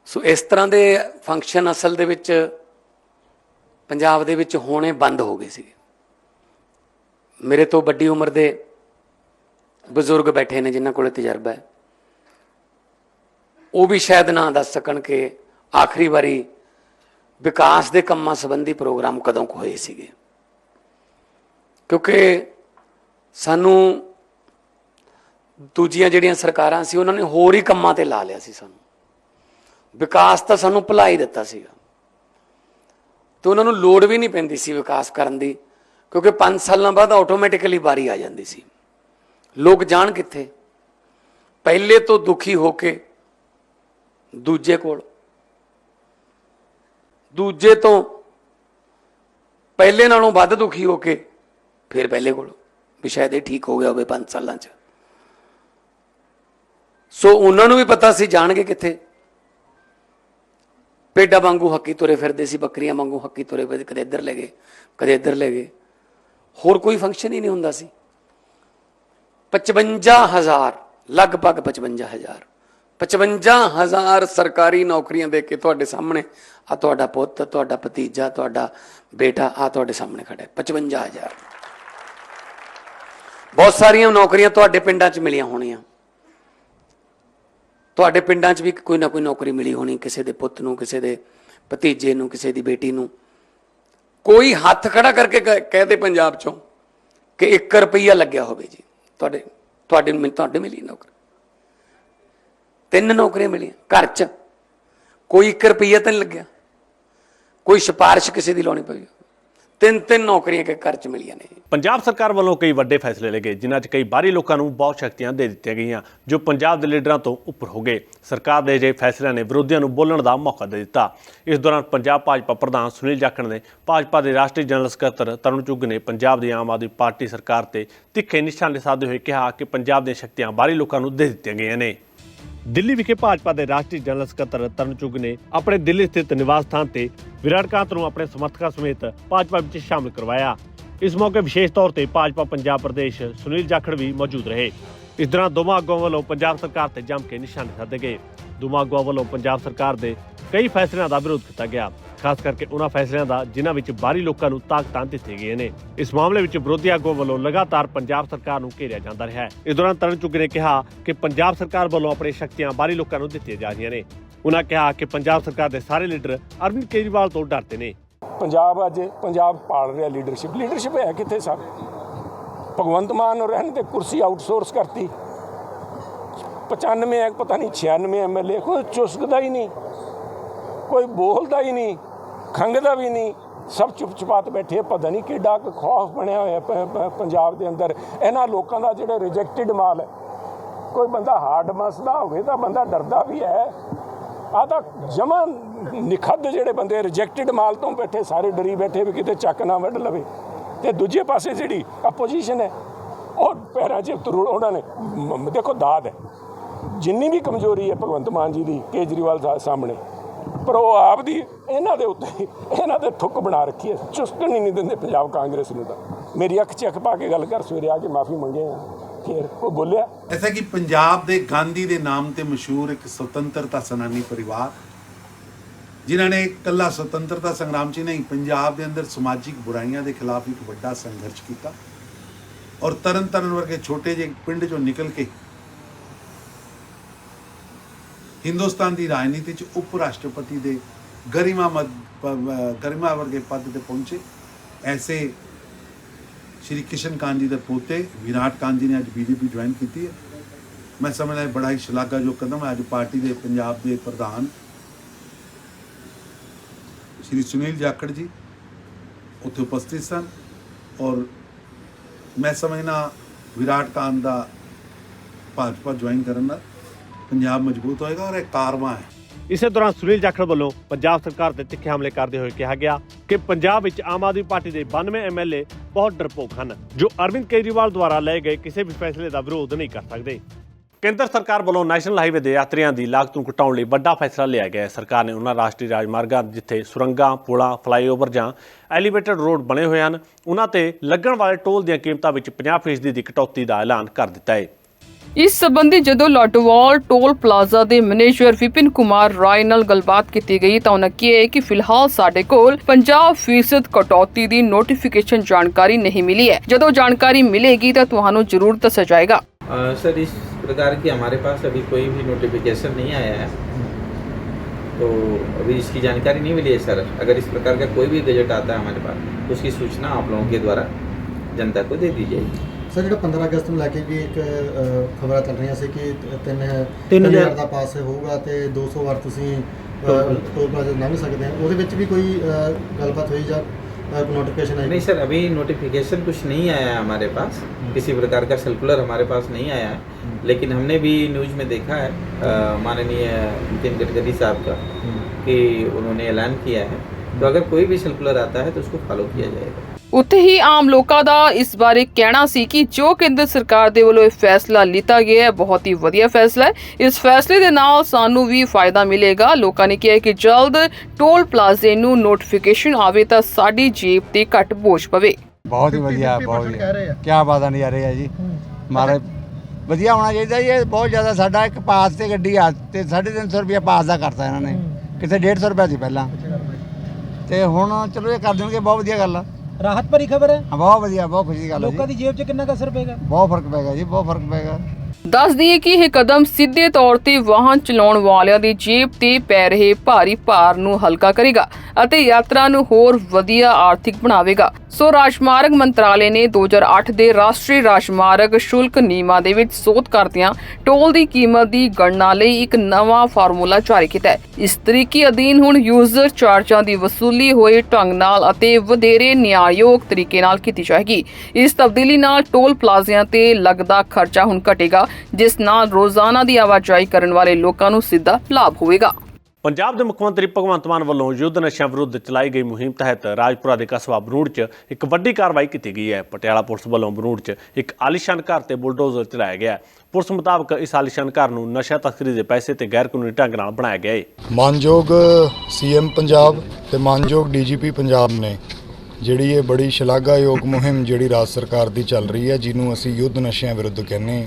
ਸੋ ਇਸ ਤਰ੍ਹਾਂ ਦੇ ਫੰਕਸ਼ਨ ਅਸਲ ਦੇ ਵਿੱਚ ਪੰਜਾਬ ਦੇ ਵਿੱਚ ਹੋਣੇ ਬੰਦ ਹੋ ਗਏ ਸੀ ਮੇਰੇ ਤੋਂ ਵੱਡੀ ਉਮਰ ਦੇ ਬਜ਼ੁਰਗ ਬੈਠੇ ਨੇ ਜਿਨ੍ਹਾਂ ਕੋਲੇ ਤਜਰਬਾ ਹੈ। ਉਹ ਵੀ ਸ਼ਾਇਦ ਨਾ ਦੱਸ ਸਕਣ ਕਿ ਆਖਰੀ ਵਾਰੀ ਵਿਕਾਸ ਦੇ ਕੰਮਾਂ ਸੰਬੰਧੀ ਪ੍ਰੋਗਰਾਮ ਕਦੋਂ ਕੁ ਹੋਏ ਸੀਗੇ। ਕਿਉਂਕਿ ਸਾਨੂੰ ਦੂਜੀਆਂ ਜਿਹੜੀਆਂ ਸਰਕਾਰਾਂ ਸੀ, ਉਹਨਾਂ ਨੇ ਹੋਰ ਹੀ ਕੰਮਾਂ ਤੇ ਲਾ ਲਿਆ ਸੀ ਸਾਨੂੰ। ਵਿਕਾਸ ਤਾਂ ਸਾਨੂੰ ਭੁਲਾਈ ਦਿੱਤਾ ਸੀਗਾ। ਤੇ ਉਹਨਾਂ ਨੂੰ ਲੋੜ ਵੀ ਨਹੀਂ ਪੈਂਦੀ ਸੀ ਵਿਕਾਸ ਕਰਨ ਦੀ, ਕਿਉਂਕਿ 5 ਸਾਲਾਂ ਬਾਅਦ ਆਟੋਮੈਟਿਕਲੀ ਵਾਰੀ ਆ ਜਾਂਦੀ ਸੀ। ਲੋਕ ਜਾਣ ਕਿੱਥੇ? ਪਹਿਲੇ ਤੋਂ ਦੁਖੀ ਹੋ ਕੇ ਦੂਜੇ ਕੋਲ। ਦੂਜੇ ਤੋਂ ਪਹਿਲੇ ਨਾਲੋਂ ਵੱਧ ਦੁਖੀ ਹੋ ਕੇ ਫਿਰ ਪਹਿਲੇ ਕੋਲ। ਵੀ ਸ਼ਾਇਦ ਇਹ ਠੀਕ ਹੋ ਗਿਆ ਹੋਵੇ 5 ਸਾਲਾਂ 'ਚ। ਸੋ ਉਹਨਾਂ ਨੂੰ ਵੀ ਪਤਾ ਸੀ, ਜਾਣਗੇ ਕਿੱਥੇ? ਪੇਡਾ ਵਾਂਗੂ ਹੱਕੀ ਤੁਰੇ ਫਿਰਦੇ ਸੀ, ਬੱਕਰੀਆਂ ਵਾਂਗੂ ਹੱਕੀ ਤੁਰੇ ਫਿਰਦੇ, ਕਦੇ ਇੱਧਰ ਲੈ ਗਏ, ਕਦੇ ਇੱਧਰ ਲੈ ਗਏ। ਹੋਰ ਕੋਈ ਫੰਕਸ਼ਨ ਹੀ ਨਹੀਂ ਹੁੰਦਾ ਸੀ। 55000 ਲਗਭਗ 55000 55000 ਸਰਕਾਰੀ ਨੌਕਰੀਆਂ ਦੇ ਕੇ ਤੁਹਾਡੇ ਸਾਹਮਣੇ ਆ ਤੁਹਾਡਾ ਪੁੱਤ, ਤੁਹਾਡਾ ਭਤੀਜਾ, ਤੁਹਾਡਾ ਬੇਟਾ ਆ ਤੁਹਾਡੇ ਸਾਹਮਣੇ ਖੜਾ ਹੈ। 55000 ਬਹੁਤ ਸਾਰੀਆਂ ਨੌਕਰੀਆਂ ਤੁਹਾਡੇ ਪਿੰਡਾਂ 'ਚ ਮਿਲੀਆਂ ਹੋਣੀਆਂ। ਤੁਹਾਡੇ ਪਿੰਡਾਂ 'ਚ ਵੀ ਕੋਈ ਨਾ ਕੋਈ ਨੌਕਰੀ ਮਿਲੀ ਹੋਣੀ, ਕਿਸੇ ਦੇ ਪੁੱਤ ਨੂੰ, ਕਿਸੇ ਦੇ ਭਤੀਜੇ ਨੂੰ, ਕਿਸੇ ਦੀ ਬੇਟੀ ਨੂੰ। ਕੋਈ ਹੱਥ ਖੜਾ ਕਰਕੇ ਕਹਿ- ਕਹਿ ਦੇ ਪੰਜਾਬ 'ਚੋਂ ਕਿ 1 ਰੁਪਈਆ ਲੱਗਿਆ ਹੋਵੇ ਜੀ। ਤੁਹਾਡੇ ਤੁਹਾਡੇ ਨੂੰ ਤੁਹਾਡੇ ਮਿਲੀ ਨੌਕਰੀ। ਤਿੰਨ ਨੌਕਰੀਆਂ ਮਿਲੀਆਂ ਘਰ 'ਚ। ਕੋਈ 1 ਰੁਪਈਆ ਤਾਂ ਨਹੀਂ ਲੱਗਿਆ। ਕੋਈ ਸਿਫਾਰਿਸ਼ ਕਿਸੇ ਦੀ ਲਾਉਣੀ ਪਈ। ਤਿੰਨ ਤਿੰਨ ਨੌਕਰੀਆਂ ਇੱਕ ਘਰ 'ਚ ਮਿਲੀਆਂ ਨੇ।
ਪੰਜਾਬ ਸਰਕਾਰ ਵੱਲੋਂ ਕਈ ਵੱਡੇ ਫੈਸਲੇ ਲਏ ਗਏ, ਜਿਨ੍ਹਾਂ 'ਚ ਕਈ ਬਾਹਰੀ ਲੋਕਾਂ ਨੂੰ ਬਹੁਤ ਸ਼ਕਤੀਆਂ ਦੇ ਦਿੱਤੀਆਂ ਗਈਆਂ, ਜੋ ਪੰਜਾਬ ਦੇ ਲੀਡਰਾਂ ਤੋਂ ਉੱਪਰ ਹੋ ਗਏ। ਸਰਕਾਰ ਦੇ ਅਜਿਹੇ ਫੈਸਲਿਆਂ ਨੇ ਵਿਰੋਧੀਆਂ ਨੂੰ ਬੋਲਣ ਦਾ ਮੌਕਾ ਦੇ ਦਿੱਤਾ। ਇਸ ਦੌਰਾਨ ਪੰਜਾਬ ਭਾਜਪਾ ਪ੍ਰਧਾਨ ਸੁਨੀਲ ਜਾਖੜ ਨੇ ਭਾਜਪਾ ਦੇ ਰਾਸ਼ਟਰੀ ਜਨਰਲ ਸਕੱਤਰ ਤਰੁਣ ਚੁੱਗ ਨੇ ਪੰਜਾਬ ਦੀ ਆਮ ਆਦਮੀ ਪਾਰਟੀ ਸਰਕਾਰ ਤੇ ਤਿੱਖੇ ਨਿਸ਼ਾਨੇ ਸਾਧਦੇ ਹੋਏ ਕਿਹਾ ਕਿ ਪੰਜਾਬ ਦੀਆਂ ਸ਼ਕਤੀਆਂ ਬਾਹਰੀ ਲੋਕਾਂ ਨੂੰ ਦੇ ਦਿੱਤੀਆਂ ਗਈਆਂ ਨੇ। ਦਿੱਲੀ ਵਿਖੇ ਭਾਜਪਾ ਦੇ ਰਾਸ਼ਟਰੀ ਜਨਰਲ ਸਕੱਤਰ ਤਰੁਣ ਚੁੱਗ ਨੇ ਆਪਣੇ ਦਿੱਲੀ ਸਥਿਤ ਨਿਵਾਸ ਸਥਾਨ ਤੇ ਵਿਰਾਟ ਕਾਂਤ ਨੂੰ ਆਪਣੇ ਸਮਰਥਕਾਂ ਸਮੇਤ ਭਾਜਪਾ ਵਿੱਚ ਸ਼ਾਮਲ ਕਰਵਾਇਆ। ਇਸ ਮੌਕੇ ਵਿਸ਼ੇਸ਼ ਤੌਰ ਤੇ ਭਾਜਪਾ, ਪੰਜਾਬ ਪ੍ਰਦੇਸ਼ ਸੁਨੀਲ ਜਾਖੜ ਵੀ ਮੌਜੂਦ ਰਹੇ। ਇਸ ਦੌਰਾਨ ਦੋਵਾਂ ਆਗੂਆਂ ਵੱਲੋਂ ਪੰਜਾਬ ਸਰਕਾਰ ਤੇ ਜੰਮ ਕੇ ਨਿਸ਼ਾਨੇ ਸਾਧੇ ਗਏ। ਦੋਵਾਂ ਆਗੂਆਂ ਵੱਲੋਂ ਪੰਜਾਬ ਸਰਕਾਰ ਦੇ ਕਈ ਫੈਸਲਿਆਂ ਦਾ ਵਿਰੋਧ ਕੀਤਾ ਗਿਆ। ਖਾਸ ਕਰਕੇ ਉਹਨਾਂ ਫੈਸਲਿਆਂ ਦਾ, ਜਿਨ੍ਹਾਂ ਵਿੱਚ ਬਾਹਰੀ ਲੋਕਾਂ ਨੂੰ ਤਾਕਤਾਂ ਦਿੱਤੇ ਗਏ ਨੇ। ਇਸ ਮਾਮਲੇ ਵਿੱਚ ਵਿਰੋਧੀ ਆਗੂਆਂ ਵੱਲੋਂ ਲਗਾਤਾਰ ਪੰਜਾਬ ਸਰਕਾਰ ਨੂੰ ਘੇਰਿਆ ਜਾਂਦਾ ਰਿਹਾ ਹੈ। ਇਸ ਦੌਰਾਨ ਤਰਨ ਚੁੱਗ ਨੇ ਕਿਹਾ ਕਿ ਪੰਜਾਬ ਸਰਕਾਰ ਵੱਲੋਂ ਆਪਣੀ ਸ਼ਕਤੀਆਂ ਬਾਹਰੀ ਲੋਕਾਂ ਨੂੰ ਦਿੱਤੀਆਂ ਜਾ ਰਹੀਆਂ ਨੇ। ਉਹਨਾਂ ਕਿਹਾ ਕਿ ਪੰਜਾਬ ਸਰਕਾਰ ਦੇ ਸਾਰੇ ਲੀਡਰ ਅਰਵਿੰਦ ਕੇਜਰੀਵਾਲ ਤੋਂ ਡਰਦੇ ਨੇ।
ਪੰਜਾਬ ਅੱਜ ਪੰਜਾਬ ਪਾਲ ਰਿਹਾ ਲੀਡਰਸ਼ਿਪ। ਲੀਡਰਸ਼ਿਪ ਹੈ ਕਿੱਥੇ ਸਭ ਭਗਵੰਤ ਮਾਨ ਔਰ ਰਹਿਣ ਤੇ ਕੁਰਸੀ ਆਊਟਸੋਰਸ ਕਰਤੀ। 95 ਹੈ ਪਤਾ ਨਹੀਂ 96 ਐਮਐਲਏ ਕੋਈ ਚੁਸਕਦਾ ਹੀ ਨਹੀਂ। ਕੋਈ ਬੋਲਦਾ ਹੀ ਨਹੀਂ। ਖੰਗਦਾ ਵੀ ਨਹੀਂ, ਸਭ ਚੁੱਪ ਚੁਪਾਤ ਬੈਠੇ ਪਤਾ ਨਹੀਂ ਕਿੱਡਾ ਕੁ ਖੌਫ ਬਣਿਆ ਹੋਇਆ ਪ- ਪੰਜਾਬ ਦੇ ਅੰਦਰ। ਇਹਨਾਂ ਲੋਕਾਂ ਦਾ ਜਿਹੜਾ ਰਿਜੈਕਟਡ ਮਾਲ ਹੈ, ਕੋਈ ਬੰਦਾ ਹਾਰਡ ਮਸਲਾ ਹੋਵੇ ਤਾਂ ਬੰਦਾ ਡਰਦਾ ਵੀ ਹੈ। ਆ ਤਾਂ ਜਮਾ ਨਿਖੱਦ ਜਿਹੜੇ ਬੰਦੇ ਰਿਜੈਕਟਡ ਮਾਲ ਤੋਂ ਬੈਠੇ, ਸਾਰੇ ਡਰੀ ਬੈਠੇ ਵੀ ਕਿਤੇ ਚੱਕ ਨਾ ਵੱਢ ਲਵੇ। ਤੇ ਦੂਜੇ ਪਾਸੇ ਜਿਹੜੀ ਆਪੋਜੀਸ਼ਨ ਹੈ, ਉਹ ਪੈਰਾਂ 'ਚ ਤੁਰੂ, ਉਹਨਾਂ ਨੇ ਦੇਖੋ ਦਾਦ ਹੈ। ਜਿੰਨੀ ਵੀ ਕਮਜ਼ੋਰੀ ਹੈ ਭਗਵੰਤ ਮਾਨ ਜੀ ਦੀ ਕੇਜਰੀਵਾਲ ਸਾਹਿਬ ਸਾਹਮਣੇ ਪਰ ਉਹ ਆਪ ਦੀ ਇਹਨਾਂ ਦੇ ਉੱਤੇ ਇਹਨਾਂ ਦੇ ਠੁੱਕ ਬਣਾ ਰੱਖੀ ਹੈ। ਚੁਸਕਣ ਹੀ ਨਹੀਂ ਦਿੰਦੇ ਪੰਜਾਬ ਕਾਂਗਰਸ ਨੂੰ ਤਾਂ। ਮੇਰੀ ਅੱਖ 'ਚ ਅੱਖ ਪਾ ਕੇ ਗੱਲ ਕਰ, ਸਵੇਰੇ ਆ ਕੇ ਮਾਫੀ ਮੰਗੇ ਆ। ਫਿਰ ਉਹ ਬੋਲਿਆ?
ਐਸਾ ਕਿ ਪੰਜਾਬ ਦੇ ਗਾਂਧੀ ਦੇ ਨਾਮ ਤੇ ਮਸ਼ਹੂਰ ਇੱਕ ਸੁਤੰਤਰਤਾ ਸੈਨਾਨੀ ਪਰਿਵਾਰ, ਜਿਨ੍ਹਾਂ ਨੇ ਇਕੱਲਾ ਸੁਤੰਤਰਤਾ ਸੰਗਰਾਮ 'ਚ ਨਹੀਂ, ਪੰਜਾਬ ਦੇ ਅੰਦਰ ਸਮਾਜਿਕ ਬੁਰਾਈਆਂ ਦੇ ਖਿਲਾਫ ਇੱਕ ਵੱਡਾ ਸੰਘਰਸ਼ ਕੀਤਾ ਔਰ ਤਰਨਤਾਰਨ ਵਰਗੇ ਛੋਟੇ ਜਿਹੇ ਪਿੰਡ 'ਚੋਂ ਨਿਕਲ ਕੇ ਹਿੰਦੁਸਤਾਨ ਦੀ ਰਾਜਨੀਤੀ 'ਚ ਉਪ ਰਾਸ਼ਟਰਪਤੀ ਦੇ ਗਰਿਮਾ ਮਦ ਗਰਿਮਾ ਵਰਗੇ ਪਦ ਤੇ ਪਹੁੰਚੇ। ਐਸੇ ਸ਼੍ਰੀ ਕਿਸ਼ਨ ਕਾਂਤ ਜੀ ਦੇ ਪੋਤੇ ਵਿਰਾਟ ਕਾਂਤ ਜੀ ਨੇ ਅੱਜ ਬੀਜੇਪੀ ਜੁਆਇਨ ਕੀਤੀ ਹੈ। ਮੈਂ ਸਮਝਦਾ ਬੜਾ ਹੀ ਸ਼ਲਾਘਾਯੋਗ ਕਦਮ ਹੈ। ਅੱਜ ਪਾਰਟੀ ਦੇ ਪੰਜਾਬ ਦੇ ਪ੍ਰਧਾਨ ਸ਼੍ਰੀ ਸੁਨੀਲ ਜਾਖੜ ਜੀ ਉੱਥੇ ਉਪਸਥਿਤ ਸਨ ਔਰ ਮੈਂ ਸਮਝਣਾ ਵਿਰਾਟ ਕਾਂਤ ਦਾ ਭਾਜਪਾ ਜੁਆਇਨ ਕਰਨ ਨਾਲ ਪੰਜਾਬ ਮਜ਼ਬੂਤ ਹੋਏਗਾ ਔਰ ਇਹ ਕਾਰਵਾ ਹੈ।
ਇਸੇ ਦੌਰਾਨ ਸੁਨੀਲ ਜਾਖੜ ਵੱਲੋਂ ਪੰਜਾਬ ਸਰਕਾਰ ਤੇ ਤਿੱਖੇ ਹਮਲੇ ਕਰਦੇ ਹੋਏ ਕਿਹਾ ਗਿਆ ਕਿ ਪੰਜਾਬ ਵਿੱਚ ਆਮ ਆਦਮੀ ਪਾਰਟੀ ਦੇ 92 ਐਮਐਲਏ ਬਹੁਤ ਡਰਪੋਕ ਹਨ, ਜੋ ਅਰਵਿੰਦ ਕੇਜਰੀਵਾਲ ਦੁਆਰਾ ਲਏ ਗਏ ਕਿਸੇ ਵੀ ਫੈਸਲੇ ਦਾ ਵਿਰੋਧ ਨਹੀਂ ਕਰ ਸਕਦੇ। ਕੇਂਦਰ ਸਰਕਾਰ ਵੱਲੋਂ ਨੈਸ਼ਨਲ ਹਾਈਵੇ ਦੇ ਯਾਤਰੀਆਂ ਦੀ ਲਾਗਤ ਨੂੰ ਘਟਾਉਣ ਲਈ ਵੱਡਾ ਫੈਸਲਾ ਲਿਆ ਗਿਆ ਹੈ। ਸਰਕਾਰ ਨੇ ਉਹਨਾਂ ਰਾਸ਼ਟਰੀ ਰਾਜਮਾਰਗਾਂ ਜਿੱਥੇ ਸੁਰੰਗਾਂ, ਪੁਲਾਂ, ਫਲਾਈਓਵਰ ਜਾਂ ਐਲੀਵੇਟਡ ਰੋਡ ਬਣੇ ਹੋਏ ਹਨ, ਉਹਨਾਂ ਤੇ ਲੱਗਣ ਵਾਲੇ ਟੋਲ ਦੀਆਂ ਕੀਮਤਾਂ ਵਿੱਚ 50% ਦੀ ਕਟੌਤੀ ਦਾ ਐਲਾਨ ਕਰ ਦਿੱਤਾ ਹੈ।
ਇਸ ਸੰਬੰਧੀ ਜਦੋਂ ਲਾਟੋਵਾਲ ਟੋਲ ਪਲਾਜ਼ਾ ਦੇ ਮੈਨੇਜਰ ਵਿਪਿਨ ਕੁਮਾਰ ਰਾਏ ਨਾਲ ਗੱਲਬਾਤ ਕੀਤੀ ਗਈ ਤਾਂ ਉਹਨਾਂ ਕਿਹਾ ਕਿ ਫਿਲਹਾਲ ਸਾਡੇ ਕੋਲ 50% ਕਟੌਤੀ ਦੀ ਨੋਟੀਫਿਕੇਸ਼ਨ ਜਾਣਕਾਰੀ ਨਹੀਂ ਮਿਲੀ ਹੈ ਜਦੋਂ ਜਾਣਕਾਰੀ ਮਿਲੇਗੀ ਤਾਂ ਤੁਹਾਨੂੰ ਜ਼ਰੂਰ ਦੱਸਿਆ ਜਾਏਗਾ
अ, सर इस प्रकार की हमारे पास अभी कोई भी नोटिफिकेशन नहीं आया है तो अभी इसकी जानकारी नहीं मिली है सर अगर इस प्रकार का कोई भी गजट आता है हमारे पास तो उसकी सूचना आप लोगों के द्वारा जनता को दे दी जाएगी
ਸਰ ਜਿਹੜਾ 15 ਅਗਸਤ ਨੂੰ ਲੈ ਕੇ ਵੀ ਇੱਕ ਖਬਰਾਂ ਚੱਲ ਰਹੀਆਂ ਸੀ ਕਿ 3 3000 ਦਾ ਪਾਸ ਹੋਊਗਾ ਤੇ 200 ਵਾਰ ਤੁਸੀਂ ਟੋਲ ਪਲਾਜ਼ਾ ਲੰਘ ਸਕਦੇ ਹੋ ਉਹਦੇ ਵਿੱਚ ਵੀ ਕੋਈ ਅ, ਗੱਲਬਾਤ ਹੋਈ ਜਾਂ ਨੋਟੀਫਿਕੇਸ਼ਨ ਆਈ
नहीं सर अभी नोटिफिकेशन कुछ नहीं आया है हमारे पास किसी प्रकार का सर्कुलर हमारे पास नहीं आया है लेकिन हमने भी न्यूज में देखा है अ, माननीय नितिन गडकरी साहब का कि उन्होंने ऐलान किया है तो अगर कोई भी सर्कुलर आता है तो उसको फॉलो किया जाएगा
ਉੱਥੇ ਹੀ ਆਮ ਲੋਕਾਂ ਦਾ ਇਸ ਬਾਰੇ ਕਹਿਣਾ ਸੀ ਕਿ ਜੋ ਕੇਂਦਰ ਸਰਕਾਰ ਦੇ ਵੱਲੋਂ ਇਹ ਫੈਸਲਾ ਲਿੱਤਾ ਗਿਆ ਹੈ ਬਹੁਤ ਹੀ ਵਧੀਆ ਫੈਸਲਾ ਹੈ। ਇਸ ਫੈਸਲੇ ਦੇ ਨਾਲ ਸਾਨੂੰ ਵੀ ਫਾਇਦਾ ਮਿਲੇਗਾ। ਲੋਕਾਂ ਨੇ ਕਿਹਾ ਕਿ ਜਲਦ ਟੋਲ ਪਲਾਜ਼ੇ ਨੂੰ ਨੋਟੀਫਿਕੇਸ਼ਨ ਆਵੇ ਤਾਂ ਸਾਡੀ ਜੇਬ ਤੇ ਘੱਟ ਬੋਝ ਪਵੇ।
ਬਹੁਤ ਹੀ ਵਧੀਆ ਬਹੁਤ
ਕਹਿ ਰਹੇ ਆ।
ਕੀ ਬਾਤਾਂ ਨਜ਼ਾਰੇ ਆ ਜੀ। ਮਾਰੇ ਵਧੀਆ ਹੋਣਾ ਚਾਹੀਦਾ ਜੀ ਇਹ ਬਹੁਤ ਜ਼ਿਆਦਾ ਸਾਡਾ ਇੱਕ ਪਾਸ ਤੇ ਗੱਡੀ ਆ ਤੇ 350 ਰੁਪਏ ਪਾਸ ਦਾ ਕਰਤਾ ਇਹਨਾਂ ਨੇ। ਕਿਤੇ 150 ਰੁਪਏ ਸੀ ਪਹਿਲਾਂ। ਤੇ ਹੁਣ ਚਲੋ ਇਹ ਕਰ ਦੇਣਗੇ ਬਹੁਤ ਵਧੀਆ ਗੱਲ ਆ।
ਰਾਹਤ ਭਰੀ ਖਬਰ ਹੈ?
ਹਾਂ, ਬਹੁਤ ਵਧੀਆ ਬਹੁਤ ਖੁਸ਼ੀ ਦੀ ਗੱਲ ਆ
ਲੋਕਾਂ
ਜੀ
ਦੀ ਜੇਬ 'ਚ ਕਿੰਨਾ ਕੁ ਅਸਰ ਪਏਗਾ?
ਬਹੁਤ ਫ਼ਰਕ ਪੈਗਾ ਜੀ ਬਹੁਤ ਫ਼ਰਕ ਪੈਗਾ
ਦੱਸ ਦਈਏ ਕਿ ਇਹ ਕਦਮ ਸਿੱਧੇ ਤੌਰ ਤੇ ਵਾਹਨ ਚਲਾਉਣ ਵਾਲਿਆਂ ਦੀ ਜੇਬ ਤੇ ਪੈ ਰਹੇ ਭਾਰੀ ਭਾਰ ਨੂੰ ਹਲਕਾ ਕਰੇਗਾ ਅਤੇ ਯਾਤਰਾ ਨੂੰ ਹੋਰ ਵਧੀਆ ਆਰਥਿਕ ਬਣਾਵੇਗਾ। ਸੋ ਰਾਜਮਾਰਗ ਮੰਤਰਾਲੇ ਨੇ 2008 ਦੇ ਰਾਸ਼ਟਰੀ ਰਾਜਮਾਰਗ ਸ਼ੁਲਕ ਨਿਯਮਾਂ ਦੇ ਵਿੱਚ ਸੋਧ ਕਰਦਿਆਂ ਟੋਲ ਦੀ ਕੀਮਤ ਦੀ ਗਣਨਾ ਲਈ ਇੱਕ ਨਵਾਂ ਫਾਰਮੂਲਾ ਜਾਰੀ ਕੀਤਾ ਹੈ। ਇਸ ਤਰੀਕੇ ਅਧੀਨ ਹੁਣ ਯੂਜ਼ਰ ਚਾਰਜਾਂ ਦੀ ਵਸੂਲੀ ਹੋਏ ਢੰਗ ਨਾਲ ਅਤੇ ਵਧੇਰੇ ਨਿਆਂਯੋਗ ਤਰੀਕੇ ਨਾਲ ਕੀਤੀ ਜਾਏਗੀ। ਇਸ ਤਬਦੀਲੀ ਨਾਲ ਟੋਲ ਪਲਾਜ਼ਿਆਂ ਤੇ ਲੱਗਦਾ ਖਰਚਾ ਹੁਣ ਘਟੇਗਾ, ਜਿਸ ਨਾਲ ਰੋਜ਼ਾਨਾ ਦੀ ਆਵਾਜਾਈ ਕਰਨ ਵਾਲੇ ਲੋਕਾਂ ਨੂੰ ਸਿੱਧਾ ਲਾਭ ਹੋਵੇਗਾ।
ਪੰਜਾਬ ਦੇ ਮੁੱਖ ਮੰਤਰੀ ਭਗਵੰਤ ਮਾਨ ਵੱਲੋਂ ਯੁੱਧ ਨਸ਼ਿਆਂ ਵਿਰੁੱਧ ਚਲਾਈ ਗਈ ਮੁਹਿੰਮ ਤਹਿਤ ਰਾਜਪੁਰਾ ਦੇ ਕਸਬਾ ਬਰੂੜ 'ਚ ਇੱਕ ਵੱਡੀ ਕਾਰਵਾਈ ਕੀਤੀ ਗਈ ਹੈ। ਪਟਿਆਲਾ ਪੁਲਿਸ ਵੱਲੋਂ ਬਰੂੜ 'ਚ ਇੱਕ ਆਲੀਸ਼ਾਨ ਘਰ ਤੇ ਬੁਲਡੋਜ਼ਰ ਚਲਾਇਆ ਗਿਆ ਪੁਲਿਸ ਮੁਤਾਬਕ ਇਸ ਆਲੀਸ਼ਾਨ ਘਰ ਨੂੰ ਨਸ਼ਾ ਤਸਕਰੀ ਦੇ ਪੈਸੇ ਤੇ ਗੈਰ ਕਾਨੂੰਨੀ ਢੰਗ ਨਾਲ ਬਣਾਇਆ ਗਿਆ ਹੈ।
ਮਾਨਯੋਗ ਸੀਐਮ ਪੰਜਾਬ ਤੇ ਮਾਨਯੋਗ ਡੀਜੀਪੀ ਪੰਜਾਬ ਨੇ ਜਿਹੜੀ ਇਹ ਬੜੀ ਸ਼ਲਾਘਾਯੋਗ ਮੁਹਿੰਮ ਜਿਹੜੀ ਰਾਜ ਸਰਕਾਰ ਦੀ ਚੱਲ ਰਹੀ ਹੈ, ਜਿਹਨੂੰ ਅਸੀਂ ਯੁੱਧ ਨਸ਼ਿਆਂ ਵਿਰੁੱਧ ਕਹਿੰਦੇ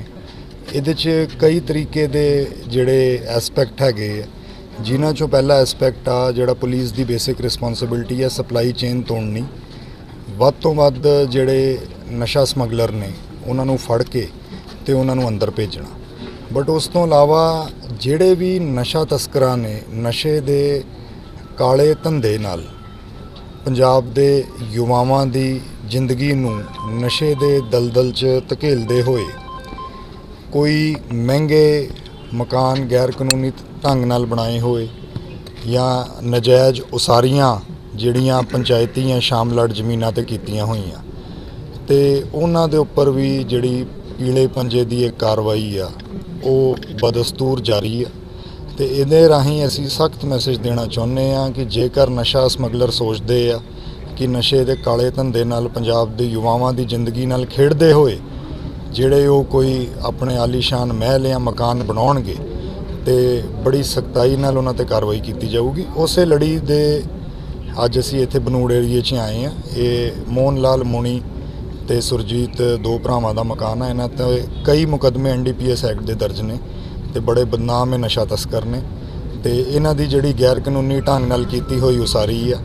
ਇਹਦੇ 'ਚ ਕਈ ਤਰੀਕੇ ਦੇ ਜਿਹੜੇ ਐਸਪੈਕਟ ਹੈਗੇ ਆ। ਜਿਨ੍ਹਾਂ 'ਚੋਂ ਪਹਿਲਾ ਐਸਪੈਕਟ ਆ ਜਿਹੜਾ ਪੁਲਿਸ ਦੀ ਬੇਸਿਕ ਰਿਸਪੌਂਸਿਬਿਲਟੀ ਹੈ ਸਪਲਾਈ ਚੇਨ ਤੋੜਨੀ। ਵੱਧ ਤੋਂ ਵੱਧ ਜਿਹੜੇ ਨਸ਼ਾ ਸਮਗਲਰ ਨੇ, ਉਹਨਾਂ ਨੂੰ ਫੜ ਕੇ ਤੇ ਉਹਨਾਂ ਨੂੰ ਅੰਦਰ ਭੇਜਣਾ। ਬਟ ਉਸ ਤੋਂ ਇਲਾਵਾ ਜਿਹੜੇ ਵੀ ਨਸ਼ਾ ਤਸਕਰਾਂ ਨੇ, ਨਸ਼ੇ ਦੇ ਕਾਲੇ ਧੰਦੇ ਨਾਲ ਪੰਜਾਬ ਦੇ ਯੁਵਾਵਾਂ ਦੀ ਜ਼ਿੰਦਗੀ ਨੂੰ ਨਸ਼ੇ ਦੇ ਦਲਦਲ 'ਚ ਧਕੇਲਦੇ ਹੋਏ ਕੋਈ ਮਹਿੰਗੇ ਮਕਾਨ ਗੈਰ ਕਾਨੂੰਨੀ ਢੰਗ ਨਾਲ ਬਣਾਏ ਹੋਏ ਜਾਂ ਨਜਾਇਜ਼ ਉਸਾਰੀਆਂ ਜਿਹੜੀਆਂ ਪੰਚਾਇਤੀ ਜਾਂ ਸ਼ਾਮਲੜ ਜ਼ਮੀਨਾਂ ਤੇ ਕੀਤੀਆਂ ਹੋਈਆਂ। ਤੇ ਉਹਨਾਂ ਦੇ ਉੱਪਰ ਵੀ ਜਿਹੜੀ ਪੀਲੇ ਪੰਜੇ ਦੀ ਇੱਕ ਕਾਰਵਾਈ ਆ, ਉਹ ਬਦਸਤੂਰ ਜਾਰੀ ਆ। ਤੇ ਇਹਦੇ ਰਾਹੀਂ ਅਸੀਂ ਸਖਤ ਮੈਸੇਜ ਦੇਣਾ ਚਾਹੁੰਦੇ ਆ ਕਿ ਜੇਕਰ ਨਸ਼ਾ ਸਮਗਲਰ ਸੋਚਦੇ ਆ ਕਿ ਨਸ਼ੇ ਦੇ ਕਾਲੇ ਧੰਦੇ ਨਾਲ ਪੰਜਾਬ ਦੇ ਯੁਵਾਵਾਂ ਦੀ ਜ਼ਿੰਦਗੀ ਨਾਲ ਖੇਡਦੇ ਹੋਏ ਜਿਹੜੇ ਉਹ ਕੋਈ ਆਪਣੇ ਆਲੀਸ਼ਾਨ ਮਹਿਲ ਜਾਂ ਮਕਾਨ ਬਣਾਉਣਗੇ ਤੇ ਬੜੀ ਸਖਤਾਈ ਨਾਲ ਉਹਨਾਂ ਤੇ ਕਾਰਵਾਈ ਕੀਤੀ ਜਾਊਗੀ। ਉਸੇ ਲੜੀ ਦੇ ਅੱਜ ਅਸੀਂ ਇੱਥੇ ਬਨੂੜ ਏਰੀਏ 'ਚ ਆਏ ਆ ਇਹ ਮੋਹਨ ਲਾਲ ਮੁਨੀ ਤੇ ਸੁਰਜੀਤ ਦੋ ਭਰਾਵਾਂ ਦਾ ਮਕਾਨ ਆ ਇਹਨਾਂ ਤੇ ਕਈ ਮੁਕਦਮੇ ਐਨਡੀਪੀਐਸ ਐਕਟ ਦੇ ਦਰਜ ਨੇ ਤੇ ਬੜੇ ਬਦਨਾਮ ਹੈ ਨਸ਼ਾ ਤਸਕਰ ਨੇ ਤੇ ਇਹਨਾਂ ਦੀ ਜਿਹੜੀ ਗੈਰ ਕਾਨੂੰਨੀ ਢੰਗ ਨਾਲ ਕੀਤੀ ਹੋਈ ਉਸਾਰੀ ਆ,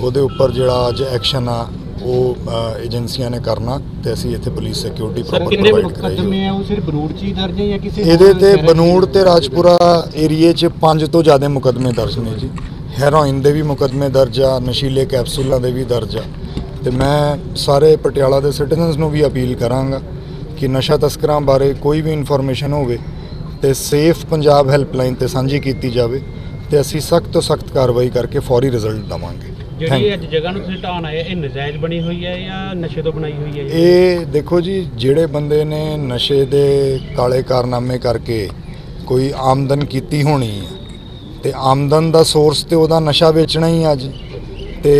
ਉਹਦੇ ਉੱਪਰ ਜਿਹੜਾ ਅੱਜ ਐਕਸ਼ਨ ਆ ਉਹ ਅ, ਏਜੰਸੀਆਂ ਨੇ ਕਰਨਾ ਤੇ ਅਸੀਂ ਇੱਥੇ ਪੁਲਿਸ ਸਿਕਿਉਰਿਟੀ ਪ੍ਰੋਪਰ ਪ੍ਰੋਵਾਈਡ ਕਰਾਈ ਹੋਈ
ਆ? ਉਹ ਸਿਰਫ ਬਰੂੜ ਚ ਹੀ ਦਰਜ ਹੈ ਜਾਂ ਕਿਸੇ
ਇਹਦੇ ਤੇ ਬਨੂੜ ਤੇ ਰਾਜਪੁਰਾ ਏਰੀਏ 'ਚ ਪੰਜ ਤੋਂ ਜ਼ਿਆਦਾ ਮੁਕਦਮੇ ਦਰਜ ਨੇ ਜੀ। ਹੈਰੋਇਨ ਦੇ ਵੀ ਮੁਕਦਮੇ ਦਰਜ ਆ ਨਸ਼ੀਲੇ ਕੈਪਸੂਲਾਂ ਦੇ ਵੀ ਦਰਜ ਆ। ਤੇ ਮੈਂ ਸਾਰੇ ਪਟਿਆਲਾ ਦੇ ਸਿਟੀਜ਼ਨਸ ਨੂੰ ਵੀ ਅਪੀਲ ਕਰਾਂਗਾ ਕਿ ਨਸ਼ਾ ਤਸਕਰਾਂ ਬਾਰੇ ਕੋਈ ਵੀ ਇਨਫੋਰਮੇਸ਼ਨ ਹੋਵੇ ਤੇ ਸੇਫ ਪੰਜਾਬ ਹੈਲਪਲਾਈਨ ਤੇ ਸਾਂਝੀ ਕੀਤੀ ਜਾਵੇ ਤੇ ਅਸੀਂ ਸਖਤ ਤੋਂ ਸਖਤ ਕਾਰਵਾਈ ਕਰਕੇ ਫੌਰੀ ਰਿਜ਼ਲਟ ਦਵਾਂਗੇ।
ਜਿਹੜੀ ਅੱਜ ਜਗ੍ਹਾ ਨੂੰ ਤੁਸੀਂ ਢਾਣ ਆਏ ਇਹ ਨਜਾਇਜ਼ ਬਣੀ ਹੋਈ ਹੈ ਜਾਂ ਨਸ਼ੇ ਤੋਂ ਬਣਾਈ ਹੋਈ ਹੈ?
ਇਹ ਦੇਖੋ ਜੀ ਜਿਹੜੇ ਬੰਦੇ ਨੇ ਨਸ਼ੇ ਦੇ ਕਾਲੇ ਕਾਰਨਾਮੇ ਕਰਕੇ ਕੋਈ ਆਮਦਨ ਕੀਤੀ ਹੋਣੀ ਹੈ ਤੇ ਆਮਦਨ ਦਾ ਸੋਰਸ ਤੇ ਉਹਦਾ ਨਸ਼ਾ ਵੇਚਣਾ ਹੀ ਅੱਜ ਤੇ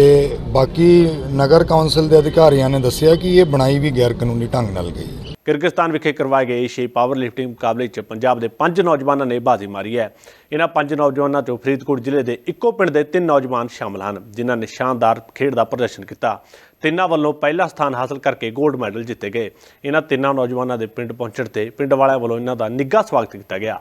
ਬਾਕੀ ਨਗਰ ਕੌਂਸਲ ਦੇ ਅਧਿਕਾਰੀਆਂ ਨੇ ਦੱਸਿਆ ਕਿ ਇਹ ਬਣਾਈ ਵੀ ਗੈਰ ਕਾਨੂੰਨੀ ਢੰਗ ਨਾਲ ਗਈ ਹੈ
ਵਿਖੇ ਕਰਵਾਏ ਗਏ ਏਸ਼ੀਆਈ ਪਾਵਰ ਲਿਫਟਿੰਗ ਮੁਕਾਬਲੇ 'ਚ ਪੰਜਾਬ ਦੇ ਪੰਜ ਨੌਜਵਾਨਾਂ ਨੇ ਬਾਜ਼ੀ ਮਾਰੀ ਹੈ। ਇਹਨਾਂ ਪੰਜ ਨੌਜਵਾਨਾਂ 'ਚੋਂ ਫਰੀਦਕੋਟ ਜ਼ਿਲ੍ਹੇ ਦੇ ਇੱਕੋ ਪਿੰਡ ਦੇ ਤਿੰਨ ਨੌਜਵਾਨ ਸ਼ਾਮਲ ਹਨ, ਜਿਨ੍ਹਾਂ ਨੇ ਸ਼ਾਨਦਾਰ ਖੇਡ ਦਾ ਪ੍ਰਦਰਸ਼ਨ ਕੀਤਾ। ਤਿੰਨਾਂ ਵੱਲੋਂ ਪਹਿਲਾ ਸਥਾਨ ਹਾਸਲ ਕਰਕੇ 골ਡ ਮੈਡਲ ਜਿੱਤੇ ਗਏ। ਇਹਨਾਂ ਤਿੰਨਾਂ ਨੌਜਵਾਨਾਂ ਦੇ ਪਿੰਡ ਪਹੁੰਚਣ ਤੇ ਪਿੰਡ ਵਾਲਿਆਂ ਵੱਲੋਂ ਇਹਨਾਂ ਦਾ ਨਿੱਘਾ ਸਵਾਗਤ ਕੀਤਾ ਗਿਆ।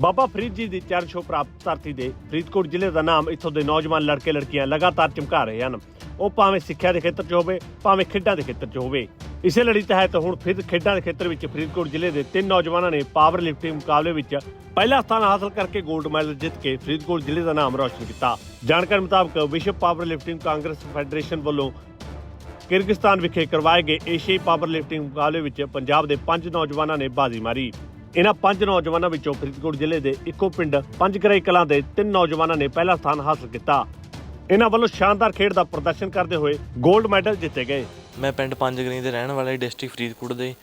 ਬਾਬਾ ਫਰੀਦ ਜੀ ਦੀ ਚਰਨ ਛੋਹ ਪ੍ਰਾਪਤ ਧਰਤੀ ਦੇ ਫਰੀਦਕੋਟ ਜ਼ਿਲ੍ਹੇ ਦਾ ਨਾਮ ਇੱਥੋਂ ਦੇ ਨੌਜਵਾਨ ਲੜਕੇ ਲੜਕੀਆਂ ਲਗਾਤਾਰ ਚਮਕਾ ਰਹੇ ਹਨ। ਉਹ ਭਾਵੇਂ ਸਿੱਖਿਆ ਦੇ ਖੇਤਰ 'ਚ ਹੋਵੇ, ਭਾਵੇਂ ਖੇਡਾਂ ਦੇ ਖੇਤਰ 'ਚ ਹੋਵੇ। ਇਸੇ ਲੜੀ ਤਹਿਤ ਹੁਣ ਫਿਰ ਖੇਡਾਂ ਦੇ ਖੇਤਰ ਵਿੱਚ ਫਰੀਦਕੋਟ ਜ਼ਿਲ੍ਹੇ ਦੇ ਤਿੰਨ ਨੌਜਵਾਨਾਂ ਨੇ ਪਾਵਰ ਲਿਫਟਿੰਗ ਮੁਕਾਬਲੇ ਵਿੱਚ ਪਹਿਲਾ ਸਥਾਨ ਹਾਸਲ ਕਰਕੇ 골ਡ ਮੈਡਲ ਜਿੱਤ ਕੇ ਫਰੀਦਕੋਟ ਜ਼ਿਲ੍ਹੇ ਦਾ ਨਾਮ ਰੌਸ਼ਨ ਕੀਤਾ। ਜਾਣਕਾਰੀ ਮੁਤਾਬਕ ਵਿਸ਼ਵ ਪਾਵਰ ਲਿਫਟਿੰਗ ਕਾਂਗਰਸ ਫੈਡਰੇਸ਼ਨ ਵੱਲੋਂ ਕਿਰਗਿਸਤਾਨ ਵਿਖੇ ਕਰਵਾਏ ਗਏ ਏਸ਼ੀਆਈ ਪਾਵਰ ਲਿਫਟਿੰਗ ਮੁਕਾਬਲੇ ਵਿੱਚ ਪੰਜਾਬ ਦੇ ਪੰਜ ਨੌਜਵਾਨਾਂ ਨੇ ਬਾਜ਼ੀ ਮਾਰੀ। ਇਹਨਾਂ ਪੰਜ ਨੌਜਵਾਨਾਂ ਵਿੱਚੋਂ ਫਰੀਦਕੋਟ ਜ਼ਿਲ੍ਹੇ ਦੇ ਇੱਕੋ ਪਿੰਡ ਪੰਜਕਰਾਈ ਕਲਾਂ ਦੇ ਤਿੰਨ ਨੌਜਵਾਨਾਂ ਨੇ ਪਹਿਲਾ ਸਥਾਨ ਹਾਸਲ ਕੀਤਾ। ਇਹਨਾਂ ਵੱਲੋਂ ਸ਼ਾਨਦਾਰ ਖੇਡ ਦਾ ਪ੍ਰਦਰਸ਼ਨ ਕਰਦੇ ਹੋਏ 골ਡ ਮੈਡਲ ਜਿੱਤੇ ਗਏ।
ਮੈਂ ਪਿੰਡ ਪੰਜਗਰੀ ਦੇ ਰਹਿਣ ਵਾਲਾ ਡਿਸਟ੍ਰਿਕਟ ਫਰੀਦਕੋਟ ਦੇ।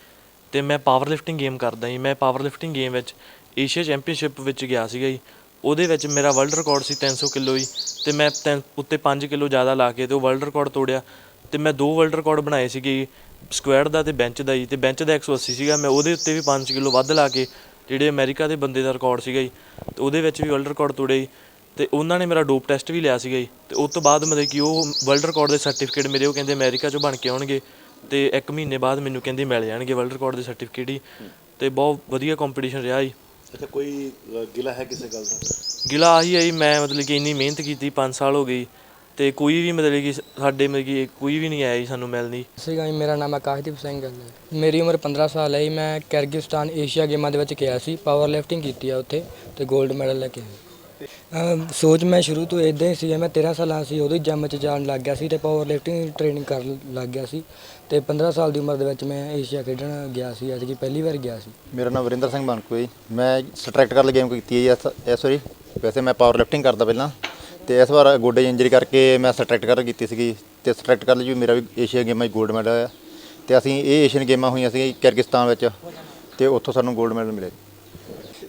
ਤੇ ਮੈਂ ਪਾਵਰ ਲਿਫਟਿੰਗ ਗੇਮ ਕਰਦਾ ਜੀ। ਮੈਂ ਪਾਵਰ ਲਿਫਟਿੰਗ ਗੇਮ ਵਿੱਚ ਏਸ਼ੀਆ ਚੈਂਪੀਅਨਸ਼ਿਪ ਵਿੱਚ ਗਿਆ ਸੀਗਾ ਜੀ। ਉਹਦੇ ਵਿੱਚ ਮੇਰਾ ਵਰਲਡ ਰਿਕਾਰਡ ਸੀ 300 ਕਿਲੋ ਜੀ। ਤੇ ਮੈਂ ਤਿੰਨ- ਉੱਤੇ 5 ਕਿਲੋ ਜ਼ਿਆਦਾ ਲਾ ਕੇ ਤੇ ਉਹ ਵਰਲਡ ਰਿਕਾਰਡ ਤੋੜਿਆ। ਤੇ ਮੈਂ ਦੋ ਵਰਲਡ ਰਿਕਾਰਡ ਬਣਾਏ ਸੀਗੇ ਸਕੁਐਡ ਦਾ ਤੇ ਬੈਂਚ ਦਾ ਜੀ। ਤੇ ਬੈਂਚ ਦਾ 180 ਸੀਗਾ। ਮੈਂ ਉਹਦੇ ਉੱਤੇ ਵੀ 5 ਕਿਲੋ ਵੱਧ ਲਾ ਕੇ, ਜਿਹੜੇ ਅਮਰੀਕਾ ਦੇ ਬੰਦੇ ਦਾ ਰਿਕਾਰਡ ਸੀਗਾ ਜੀ। ਤੇ ਉਹਦੇ ਵਿੱਚ ਵੀ ਵਰਲਡ ਰਿਕਾਰਡ ਤੋੜਿਆ ਜੀ। ਤੇ ਉਹਨਾਂ ਨੇ ਮੇਰਾ ਡੋਪ ਟੈਸਟ ਵੀ ਲਿਆ ਸੀਗਾ ਜੀ। ਤੇ ਉਸ ਤੋਂ ਬਾਅਦ ਮਤਲਬ ਕਿ ਉਹ ਵਰਲਡ ਰਿਕਾਰਡ ਦੇ ਸਰਟੀਫਿਕੇਟ ਮੇਰੇ ਉਹ ਕਹਿੰਦੇ ਅਮਰੀਕਾ ਚੋਂ ਬਣ ਕੇ ਆਉਣਗੇ। ਤੇ ਇੱਕ ਮਹੀਨੇ ਬਾਅਦ ਮੈਨੂੰ ਕਹਿੰਦੇ ਮਿਲ ਜਾਣਗੇ ਵਰਲਡ ਰਿਕਾਰਡ ਦੇ ਸਰਟੀਫਿਕੇਟ ਹੀ। ਤੇ ਬਹੁਤ ਵਧੀਆ ਕੰਪੀਟੀਸ਼ਨ ਰਿਹਾ ਜੀ।
ਅੱਛਾ ਕੋਈ ਗਿਲਾ ਹੈ ਕਿਸੇ ਗੱਲ ਦਾ?
ਗਿਲਾ ਆਹੀ ਹੈ ਜੀ ਮੈਂ ਮਤਲਬ ਕਿ ਇੰਨੀ ਮਿਹਨਤ ਕੀਤੀ 5 ਸਾਲ ਹੋ ਗਈ ਤੇ ਕੋਈ ਵੀ ਮਤਲਬ ਕਿ ਸਾਡੇ ਮਤਲਬ ਕਿ ਕੋਈ ਵੀ ਨਹੀਂ ਆਇਆ ਜੀ ਸਾਨੂੰ ਮਿਲਣੀ
ਸੀਗਾ ਜੀ ਮੇਰਾ ਨਾਮ ਆਕਾਸ਼ਦੀਪ ਸਿੰਘ ਹੈ। ਮੇਰੀ ਉਮਰ 15 ਸਾਲ ਹੈ ਜੀ। ਮੈਂ ਕਿਰਗਿਸਤਾਨ ਏਸ਼ੀਆ ਗੇਮਾਂ ਦੇ ਵਿੱਚ ਗਿਆ ਸੀ। ਪਾਵਰ ਲਿਫਟਿੰਗ ਕੀਤੀ ਆ ਉੱਥੇ ਤੇ 골ਡ ਮੈਡਲ ਲੈ ਕੇ ਆਇਆ। ਸੋਚ ਮੈਂ ਸ਼ੁਰੂ ਤੋਂ ਇਦਾਂ ਹੀ ਸੀ, ਮੈਂ 13 ਸਾਲਾਂ ਸੀ, ਉਦੋਂ ਹੀ ਜਿਮ 'ਚ ਜਾਣ ਲੱਗ ਗਿਆ ਸੀ ਤੇ ਪਾਵਰ ਲਿਫਟਿੰਗ ਟ੍ਰੇਨਿੰਗ ਕਰਨ ਲੱਗ ਗਿਆ ਸੀ ਤੇ 15 ਸਾਲ ਦੀ ਉਮਰ ਦੇ ਵਿੱਚ ਮੈਂ ਏਸ਼ੀਆ ਖੇਡਣ ਗਿਆ ਸੀ ਐਤਕੀ ਪਹਿਲੀ ਵਾਰ ਗਿਆ ਸੀ।
ਮੇਰਾ ਨਾਮ ਵਰਿੰਦਰ ਸਿੰਘ ਬਾਨਕੂ ਹੈ ਮੈਂ ਸਟਰੈਕਟ ਕਰਨ ਗੇਮ ਕੀਤੀ ਹੈ ਜੀ, ਇਸ- ਵਾਰੀ ਵੈਸੇ ਮੈਂ ਪਾਵਰ ਲਿਫਟਿੰਗ ਕਰਦਾ ਪਹਿਲਾਂ ਤੇ ਇਸ ਵਾਰ ਗੋਡੇ ਦੀ ਇੰਜਰੀ ਕਰਕੇ ਮੈਂ ਸਟਰੈਕਟ ਕਰ ਕੀਤੀ ਸੀਗੀ ਤੇ ਸਟਰੈਕਟ ਕਰਨ 'ਚ ਵੀ ਮੇਰਾ ਵੀ ਏਸ਼ੀਆ ਗੇਮਾਂ 'ਚ 골ਡ ਮੈਡਲ ਆਇਆ ਤੇ ਅਸੀਂ ਇਹ ਏਸ਼ੀਅਨ ਗੇਮਾਂ ਹੋਈਆਂ ਸੀ ਕਿਰਗਿਸਤਾਨ ਵਿੱਚ ਤੇ ਉੱਥੋਂ ਸਾਨੂੰ 골ਡ ਮੈਡਲ ਮਿਲੇ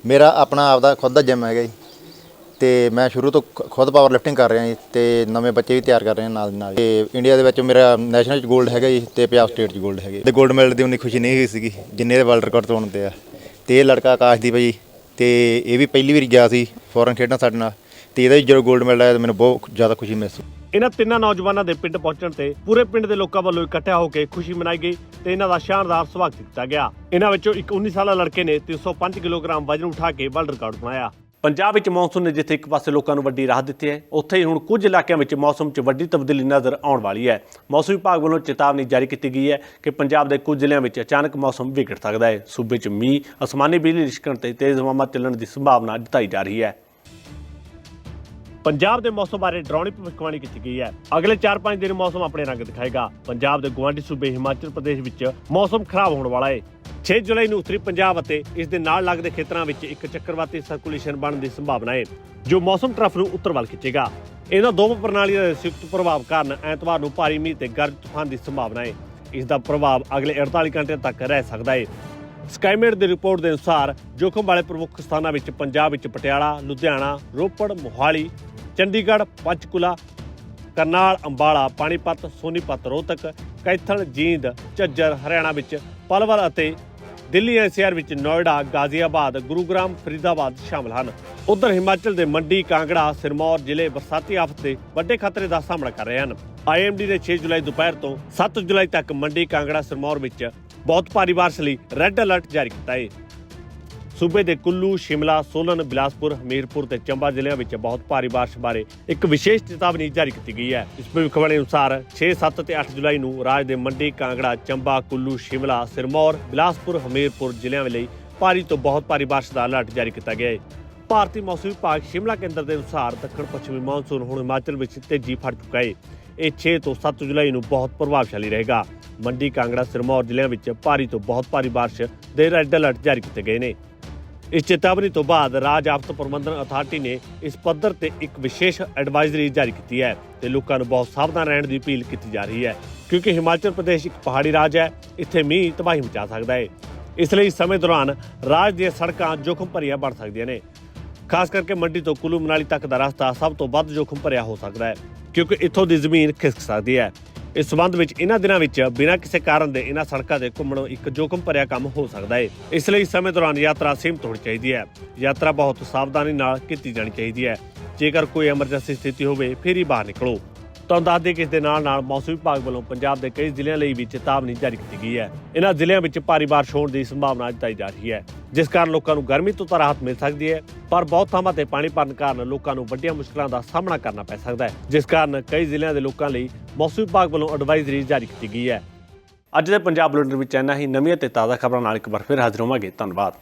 ਮੇਰਾ ਆਪਣਾ ਆਪਦਾ ਖੁਦ ਦਾ ਜਿਮ ਹੈਗਾ ਜੀ। ਤੇ ਮੈਂ ਸ਼ੁਰੂ ਤੋਂ ਖੁਦ ਪਾਵਰ ਲਿਫਟਿੰਗ ਕਰ ਰਿਹਾ ਜੀ ਤੇ ਨਵੇਂ ਬੱਚੇ ਵੀ ਤਿਆਰ ਕਰ ਰਹੇ ਹਾਂ ਨਾਲ ਦੀ ਨਾਲ ਤੇ ਇੰਡੀਆ ਦੇ ਵਿੱਚ ਮੇਰਾ ਨੈਸ਼ਨਲ ਚ 골ਡ ਹੈਗਾ ਜੀ ਤੇ ਪੰਜਾਬ ਸਟੇਟ ਚ ਗੋਲਡ ਹੈਗੀ। ਤੇ ਗੋਲਡ ਮੈਡਲ ਦੀ ਉਨੀ ਖੁਸ਼ੀ ਨਹੀਂ ਹੋਈ ਸੀਗੀ, ਜਿੰਨੇ ਵਰਲਡ ਰਿਕਾਰਡ ਤੋੜਨ ਤੇ ਆ। ਤੇ ਇਹ ਲੜਕਾ ਆਕਾਸ਼ਦੀਪ ਹੈ ਜੀ ਤੇ ਇਹ ਵੀ ਪਹਿਲੀ ਵਾਰੀ ਗਿਆ ਸੀ ਫੋਰਨ ਖੇਡਾਂ ਸਾਡੇ ਨਾਲ। ਤੇ ਇਹਦਾ ਵੀ ਜਦੋਂ ਗੋਲਡ ਮੈਡਲ ਆਇਆ ਤਾਂ ਮੈਨੂੰ ਬਹੁਤ ਜ਼ਿਆਦਾ ਖੁਸ਼ੀ ਮਹਿਸੂਸ
ਇਹਨਾਂ ਤਿੰਨਾਂ ਨੌਜਵਾਨਾਂ ਦੇ ਪਿੰਡ ਪਹੁੰਚਣ ਤੇ ਪੂਰੇ ਪਿੰਡ ਦੇ ਲੋਕਾਂ ਵੱਲੋਂ ਇਕੱਠਿਆ ਹੋ ਕੇ ਖੁਸ਼ੀ ਮਨਾਈ ਗਈ ਤੇ ਇਹਨਾਂ ਦਾ ਸ਼ਾਨਦਾਰ ਸਵਾਗਤ ਕੀਤਾ ਗਿਆ। ਇਹਨਾਂ ਵਿੱਚੋਂ ਇੱਕ 19 ਸਾਲਾ ਲੜਕੇ ਨੇ 305 ਕਿਲੋਗ੍ਰਾਮ ਵਜ਼ਨ ਉਠਾ ਕੇ ਵਰਲਡ ਰਿਕਾਰਡ ਬਣਾਇਆ। ਪੰਜਾਬ ਵਿੱਚ ਮੌਨਸੂਨ ਨੇ ਜਿੱਥੇ ਇੱਕ ਪਾਸੇ ਲੋਕਾਂ ਨੂੰ ਵੱਡੀ ਰਾਹਤ ਦਿੱਤੀ ਹੈ, ਉੱਥੇ ਹੀ ਹੁਣ ਕੁਝ ਇਲਾਕਿਆਂ ਵਿੱਚ ਮੌਸਮ 'ਚ ਵੱਡੀ ਤਬਦੀਲੀ ਨਜ਼ਰ ਆਉਣ ਵਾਲੀ ਹੈ। ਮੌਸਮ ਵਿਭਾਗ ਵੱਲੋਂ ਚੇਤਾਵਨੀ ਜਾਰੀ ਕੀਤੀ ਗਈ ਹੈ ਕਿ ਪੰਜਾਬ ਦੇ ਕੁਝ ਜ਼ਿਲ੍ਹਿਆਂ ਵਿੱਚ ਅਚਾਨਕ ਮੌਸਮ ਵਿਗੜ ਸਕਦਾ ਹੈ। ਸੂਬੇ 'ਚ ਮੀਂਹ, ਅਸਮਾਨੀ ਬਿਜਲੀ ਲਿਸ਼ਕਣ ਤੇ ਤੇਜ਼ ਹਵਾਵਾਂ ਚੱਲਣ ਦੀ ਸੰਭਾਵਨਾ ਜਤਾਈ ਜਾ ਰਹੀ ਹੈ। ਪੰਜਾਬ ਦੇ ਮੌਸਮ ਬਾਰੇ ਡਰਾਉਣੀ ਭਵਿੱਖਬਾਣੀ ਕੀਤੀ ਗਈ ਹੈ। ਅਗਲੇ 4-5 ਦਿਨ ਮੌਸਮ ਆਪਣੇ ਰੰਗ ਦਿਖਾਏਗਾ। ਪੰਜਾਬ ਦੇ ਗੁਆਂਢੀ ਸੂਬੇ ਹਿਮਾਚਲ ਪ੍ਰਦੇਸ਼ ਵਿੱਚ ਮੌਸਮ ਖਰਾਬ ਹੋਣ ਵਾਲਾ ਹੈ। 6 ਜੁਲਾਈ ਨੂੰ ਉੱਤਰੀ ਪੰਜਾਬ ਅਤੇ ਇਸ ਦੇ ਨਾਲ ਲੱਗਦੇ ਖੇਤਰਾਂ ਵਿੱਚ ਇੱਕ ਚੱਕਰਵਾਤੀ ਸਰਕੂਲੇਸ਼ਨ ਬਣਨ ਦੀ ਸੰਭਾਵਨਾ ਹੈ, ਜੋ ਮੌਸਮ ਟਰਫ ਨੂੰ ਉੱਤਰ ਵੱਲ ਖਿੱਚੇਗਾ। ਇਹਨਾਂ ਦੋਵਾਂ ਪ੍ਰਣਾਲੀਆਂ ਦੇ ਸੰਯੁਕਤ ਪ੍ਰਭਾਵ ਕਾਰਨ ਐਤਵਾਰ ਨੂੰ ਭਾਰੀ ਮੀਂਹ ਤੇ ਗਰਜ ਤੂਫਾਨ ਦੀ ਸੰਭਾਵਨਾ ਹੈ। ਇਸ ਦਾ ਪ੍ਰਭਾਵ ਅਗਲੇ 48 ਘੰਟਿਆਂ ਤੱਕ ਰਹਿ ਸਕਦਾ ਹੈ। ਸਕਾਈਮੇਟ ਦੀ ਰਿਪੋਰਟ ਦੇ ਅਨੁਸਾਰ ਜੋਖਮ ਵਾਲੇ ਪ੍ਰਮੁੱਖ ਸਥਾਨਾਂ ਵਿੱਚ ਪੰਜਾਬ ਵਿੱਚ ਪਟਿਆਲਾ, ਲੁਧਿਆਣਾ, ਰੋਪੜ, ਮੋਹਾਲੀ, ਚੰਡੀਗੜ੍ਹ, ਪੰਚਕੂਲਾ, ਕਰਨਾਲ, ਅੰਬਾਲਾ, ਪਾਣੀਪਤ, ਸੋਨੀਪਤ, ਰੋਹਤਕ, ਕੈਥਲ, ਜੀਂਦ, ਝੱਜਰ, ਹਰਿਆਣਾ ਵਿੱਚ ਪਲਵਲ ਅਤੇ ਦਿੱਲੀ ਐਨਸੀਆਰ ਵਿੱਚ ਨੋਇਡਾ, ਗਾਜ਼ੀਆਬਾਦ, ਗੁਰੂਗ੍ਰਾਮ, ਫਰੀਦਾਬਾਦ ਸ਼ਾਮਲ ਹਨ। ਉਧਰ ਹਿਮਾਚਲ ਦੇ ਮੰਡੀ, ਕਾਂਗੜਾ, ਸਿਰਮੌਰ ਜ਼ਿਲ੍ਹੇ ਬਰਸਾਤੀ ਆਫਤ ਦੇ ਵੱਡੇ ਖਤਰੇ ਦਾ ਸਾਹਮਣਾ ਕਰ ਰਹੇ ਹਨ। ਆਈਐਮਡੀ ਨੇ 6 ਜੁਲਾਈ ਦੁਪਹਿਰ ਤੋਂ 7 ਜੁਲਾਈ ਤੱਕ ਮੰਡੀ, ਕਾਂਗੜਾ, ਸਿਰਮੌਰ ਵਿੱਚ ਬਹੁਤ ਭਾਰੀ ਬਾਰਿਸ਼ ਲਈ ਰੈੱਡ ਅਲਰਟ ਜਾਰੀ ਕੀਤਾ ਹੈ। ਸੂਬੇ ਦੇ ਕੁੱਲੂ ਸ਼ਿਮਲਾ ਸੋਲਨ ਬਿਲਾਸਪੁਰ ਹਮੀਰਪੁਰ ਤੇ ਚੰਬਾ ਜ਼ਿਲ੍ਹਿਆਂ ਵਿੱਚ ਬਹੁਤ ਭਾਰੀ ਬਾਰਿਸ਼ ਬਾਰੇ ਇੱਕ ਵਿਸ਼ੇਸ਼ ਚੇਤਾਵਨੀ ਜਾਰੀ ਕੀਤੀ ਗਈ ਹੈ। ਇਸ ਭਵਿੱਖਬਾਣੀ ਅਨੁਸਾਰ 6, 7 ਤੇ 8 ਜੁਲਾਈ ਨੂੰ ਰਾਜ ਦੇ ਮੰਡੀ ਕਾਂਗੜਾ ਚੰਬਾ ਕੁੱਲੂ ਸ਼ਿਮਲਾ ਸਿਰਮੌਰ ਬਿਲਾਸਪੁਰ ਹਮੀਰਪੁਰ ਜ਼ਿਲ੍ਹਿਆਂ ਲਈ ਭਾਰੀ ਤੋਂ ਬਹੁਤ ਭਾਰੀ ਬਾਰਿਸ਼ ਦਾ ਅਲਰਟ ਜਾਰੀ ਕੀਤਾ ਗਿਆ ਹੈ। ਭਾਰਤੀ ਮੌਸਮ ਵਿਭਾਗ ਸ਼ਿਮਲਾ ਕੇਂਦਰ ਦੇ ਅਨੁਸਾਰ ਦੱਖਣ ਪੱਛਮੀ ਮੌਨਸੂਨ ਹੁਣ ਹਿਮਾਚਲ ਵਿੱਚ ਤੇਜ਼ੀ ਫੜ ਚੁੱਕਾ ਹੈ। ਇਹ 6 ਤੋਂ 7 ਜੁਲਾਈ ਨੂੰ ਬਹੁਤ ਪ੍ਰਭਾਵਸ਼ਾਲੀ ਰਹੇਗਾ। ਮੰਡੀ ਕਾਂਗੜਾ ਸਿਰਮੌਰ ਜ਼ਿਲ੍ਹਿਆਂ ਵਿੱਚ ਭਾਰੀ ਤੋਂ ਬਹੁਤ ਭਾਰੀ ਬਾਰਿਸ਼ ਦੇ ਰੈੱਡ ਅਲਰਟ ਜਾਰੀ ਕੀਤੇ ਗਏ ਨੇ। ਇਸ ਚੇਤਾਵਨੀ ਤੋਂ ਬਾਅਦ ਰਾਜ ਆਫਤ ਪ੍ਰਬੰਧਨ ਅਥਾਰਟੀ ਨੇ ਇਸ ਪੱਧਰ ਤੇ ਇੱਕ ਵਿਸ਼ੇਸ਼ ਐਡਵਾਈਜ਼ਰੀ ਜਾਰੀ ਕੀਤੀ ਹੈ ਤੇ ਲੋਕਾਂ ਨੂੰ ਬਹੁਤ ਸਾਵਧਾਨ ਰਹਿਣ ਦੀ ਅਪੀਲ ਕੀਤੀ ਜਾ ਰਹੀ ਹੈ, ਕਿਉਂਕਿ ਹਿਮਾਚਲ ਪ੍ਰਦੇਸ਼ ਇੱਕ ਪਹਾੜੀ ਰਾਜ ਹੈ, ਇੱਥੇ ਮੀਂਹ ਤਬਾਹੀ ਮਚਾ ਸਕਦਾ ਹੈ। ਇਸ ਲਈ ਸਮੇਂ ਦੌਰਾਨ ਰਾਜ ਦੀਆਂ ਸੜਕਾਂ ਜੋਖਮ ਭਰੀਆਂ ਬਣ ਸਕਦੀਆਂ ਨੇ। ਖਾਸ ਕਰਕੇ ਮੰਡੀ ਤੋਂ ਕੁੱਲੂ ਮਨਾਲੀ ਤੱਕ ਦਾ ਰਸਤਾ ਸਭ ਤੋਂ ਵੱਧ ਜੋਖਮ ਭਰਿਆ ਹੋ ਸਕਦਾ ਹੈ, ਕਿਉਂਕਿ ਇੱਥੋਂ ਦੀ ਜ਼ਮੀਨ ਖਿਸਕ ਸਕਦੀ ਹੈ। ਇਸ ਸਬੰਧ ਵਿੱਚ ਇਹਨਾਂ ਦਿਨਾਂ ਵਿੱਚ ਬਿਨਾਂ ਕਿਸੇ ਕਾਰਨ ਦੇ ਇਹਨਾਂ ਸੜਕਾਂ ਤੇ ਘੁੰਮਣ ਇੱਕ ਜੋਖਮ ਭਰਿਆ ਕੰਮ ਹੋ ਸਕਦਾ ਹੈ ਇਸ ਲਈ ਸਮੇਂ ਦੌਰਾਨ ਯਾਤਰਾ ਸੀਮਤ ਹੋਣੀ ਚਾਹੀਦੀ ਹੈ। ਯਾਤਰਾ ਬਹੁਤ ਸਾਵਧਾਨੀ ਨਾਲ ਕੀਤੀ ਜਾਣੀ ਚਾਹੀਦੀ ਹੈ। ਜੇਕਰ ਕੋਈ ਐਮਰਜੈਂਸੀ ਸਥਿਤੀ ਹੋਵੇ, ਫਿਰ ਹੀ ਬਾਹਰ ਨਿਕਲੋ। ਤੁਹਾਨੂੰ ਦੱਸ ਦਈਏ ਕਿ ਇਸ ਦੇ ਨਾਲ ਨਾਲ ਮੌਸਮ ਵਿਭਾਗ ਵੱਲੋਂ ਪੰਜਾਬ ਦੇ ਕਈ ਜ਼ਿਲ੍ਹਿਆਂ ਲਈ ਵੀ ਚੇਤਾਵਨੀ ਜਾਰੀ ਕੀਤੀ ਗਈ ਹੈ। ਇਹਨਾਂ ਜ਼ਿਲ੍ਹਿਆਂ ਵਿੱਚ ਭਾਰੀ ਬਾਰਿਸ਼ ਹੋਣ ਦੀ ਸੰਭਾਵਨਾ ਜਤਾਈ ਜਾ ਰਹੀ ਹੈ। ਜਿਸ ਕਾਰਨ ਲੋਕਾਂ ਨੂੰ ਗਰਮੀ ਤੋਂ ਤਾਂ ਰਾਹਤ ਮਿਲ ਸਕਦੀ ਹੈ, ਪਰ ਬਹੁਤ ਥਾਵਾਂ ਤੇ ਪਾਣੀ ਭਰਨ ਕਾਰਨ ਲੋਕਾਂ ਨੂੰ ਵੱਡੀਆਂ ਮੁਸ਼ਕਲਾਂ ਦਾ ਸਾਹਮਣਾ ਕਰਨਾ ਪੈ ਸਕਦਾ ਹੈ, ਜਿਸ ਕਾਰਨ ਕਈ ਜ਼ਿਲ੍ਹਿਆਂ ਦੇ ਲੋਕਾਂ ਲਈ ਮੌਸਮ ਵਿਭਾਗ ਵੱਲੋਂ ਐਡਵਾਈਜ਼ਰੀ ਜਾਰੀ ਕੀਤੀ ਗਈ ਹੈ। ਅੱਜ ਦੇ ਪੰਜਾਬ ਬੁਲੇਟਿਨ ਵਿੱਚ ਇੰਨਾ ਹੀ, ਨਵੀਆਂ ਤੇ ਤਾਜ਼ਾ ਖਬਰਾਂ ਨਾਲ ਇੱਕ ਵਾਰ ਫਿਰ ਹਾਜ਼ਰ ਹੋਵਾਂਗੇ, ਧੰਨਵਾਦ।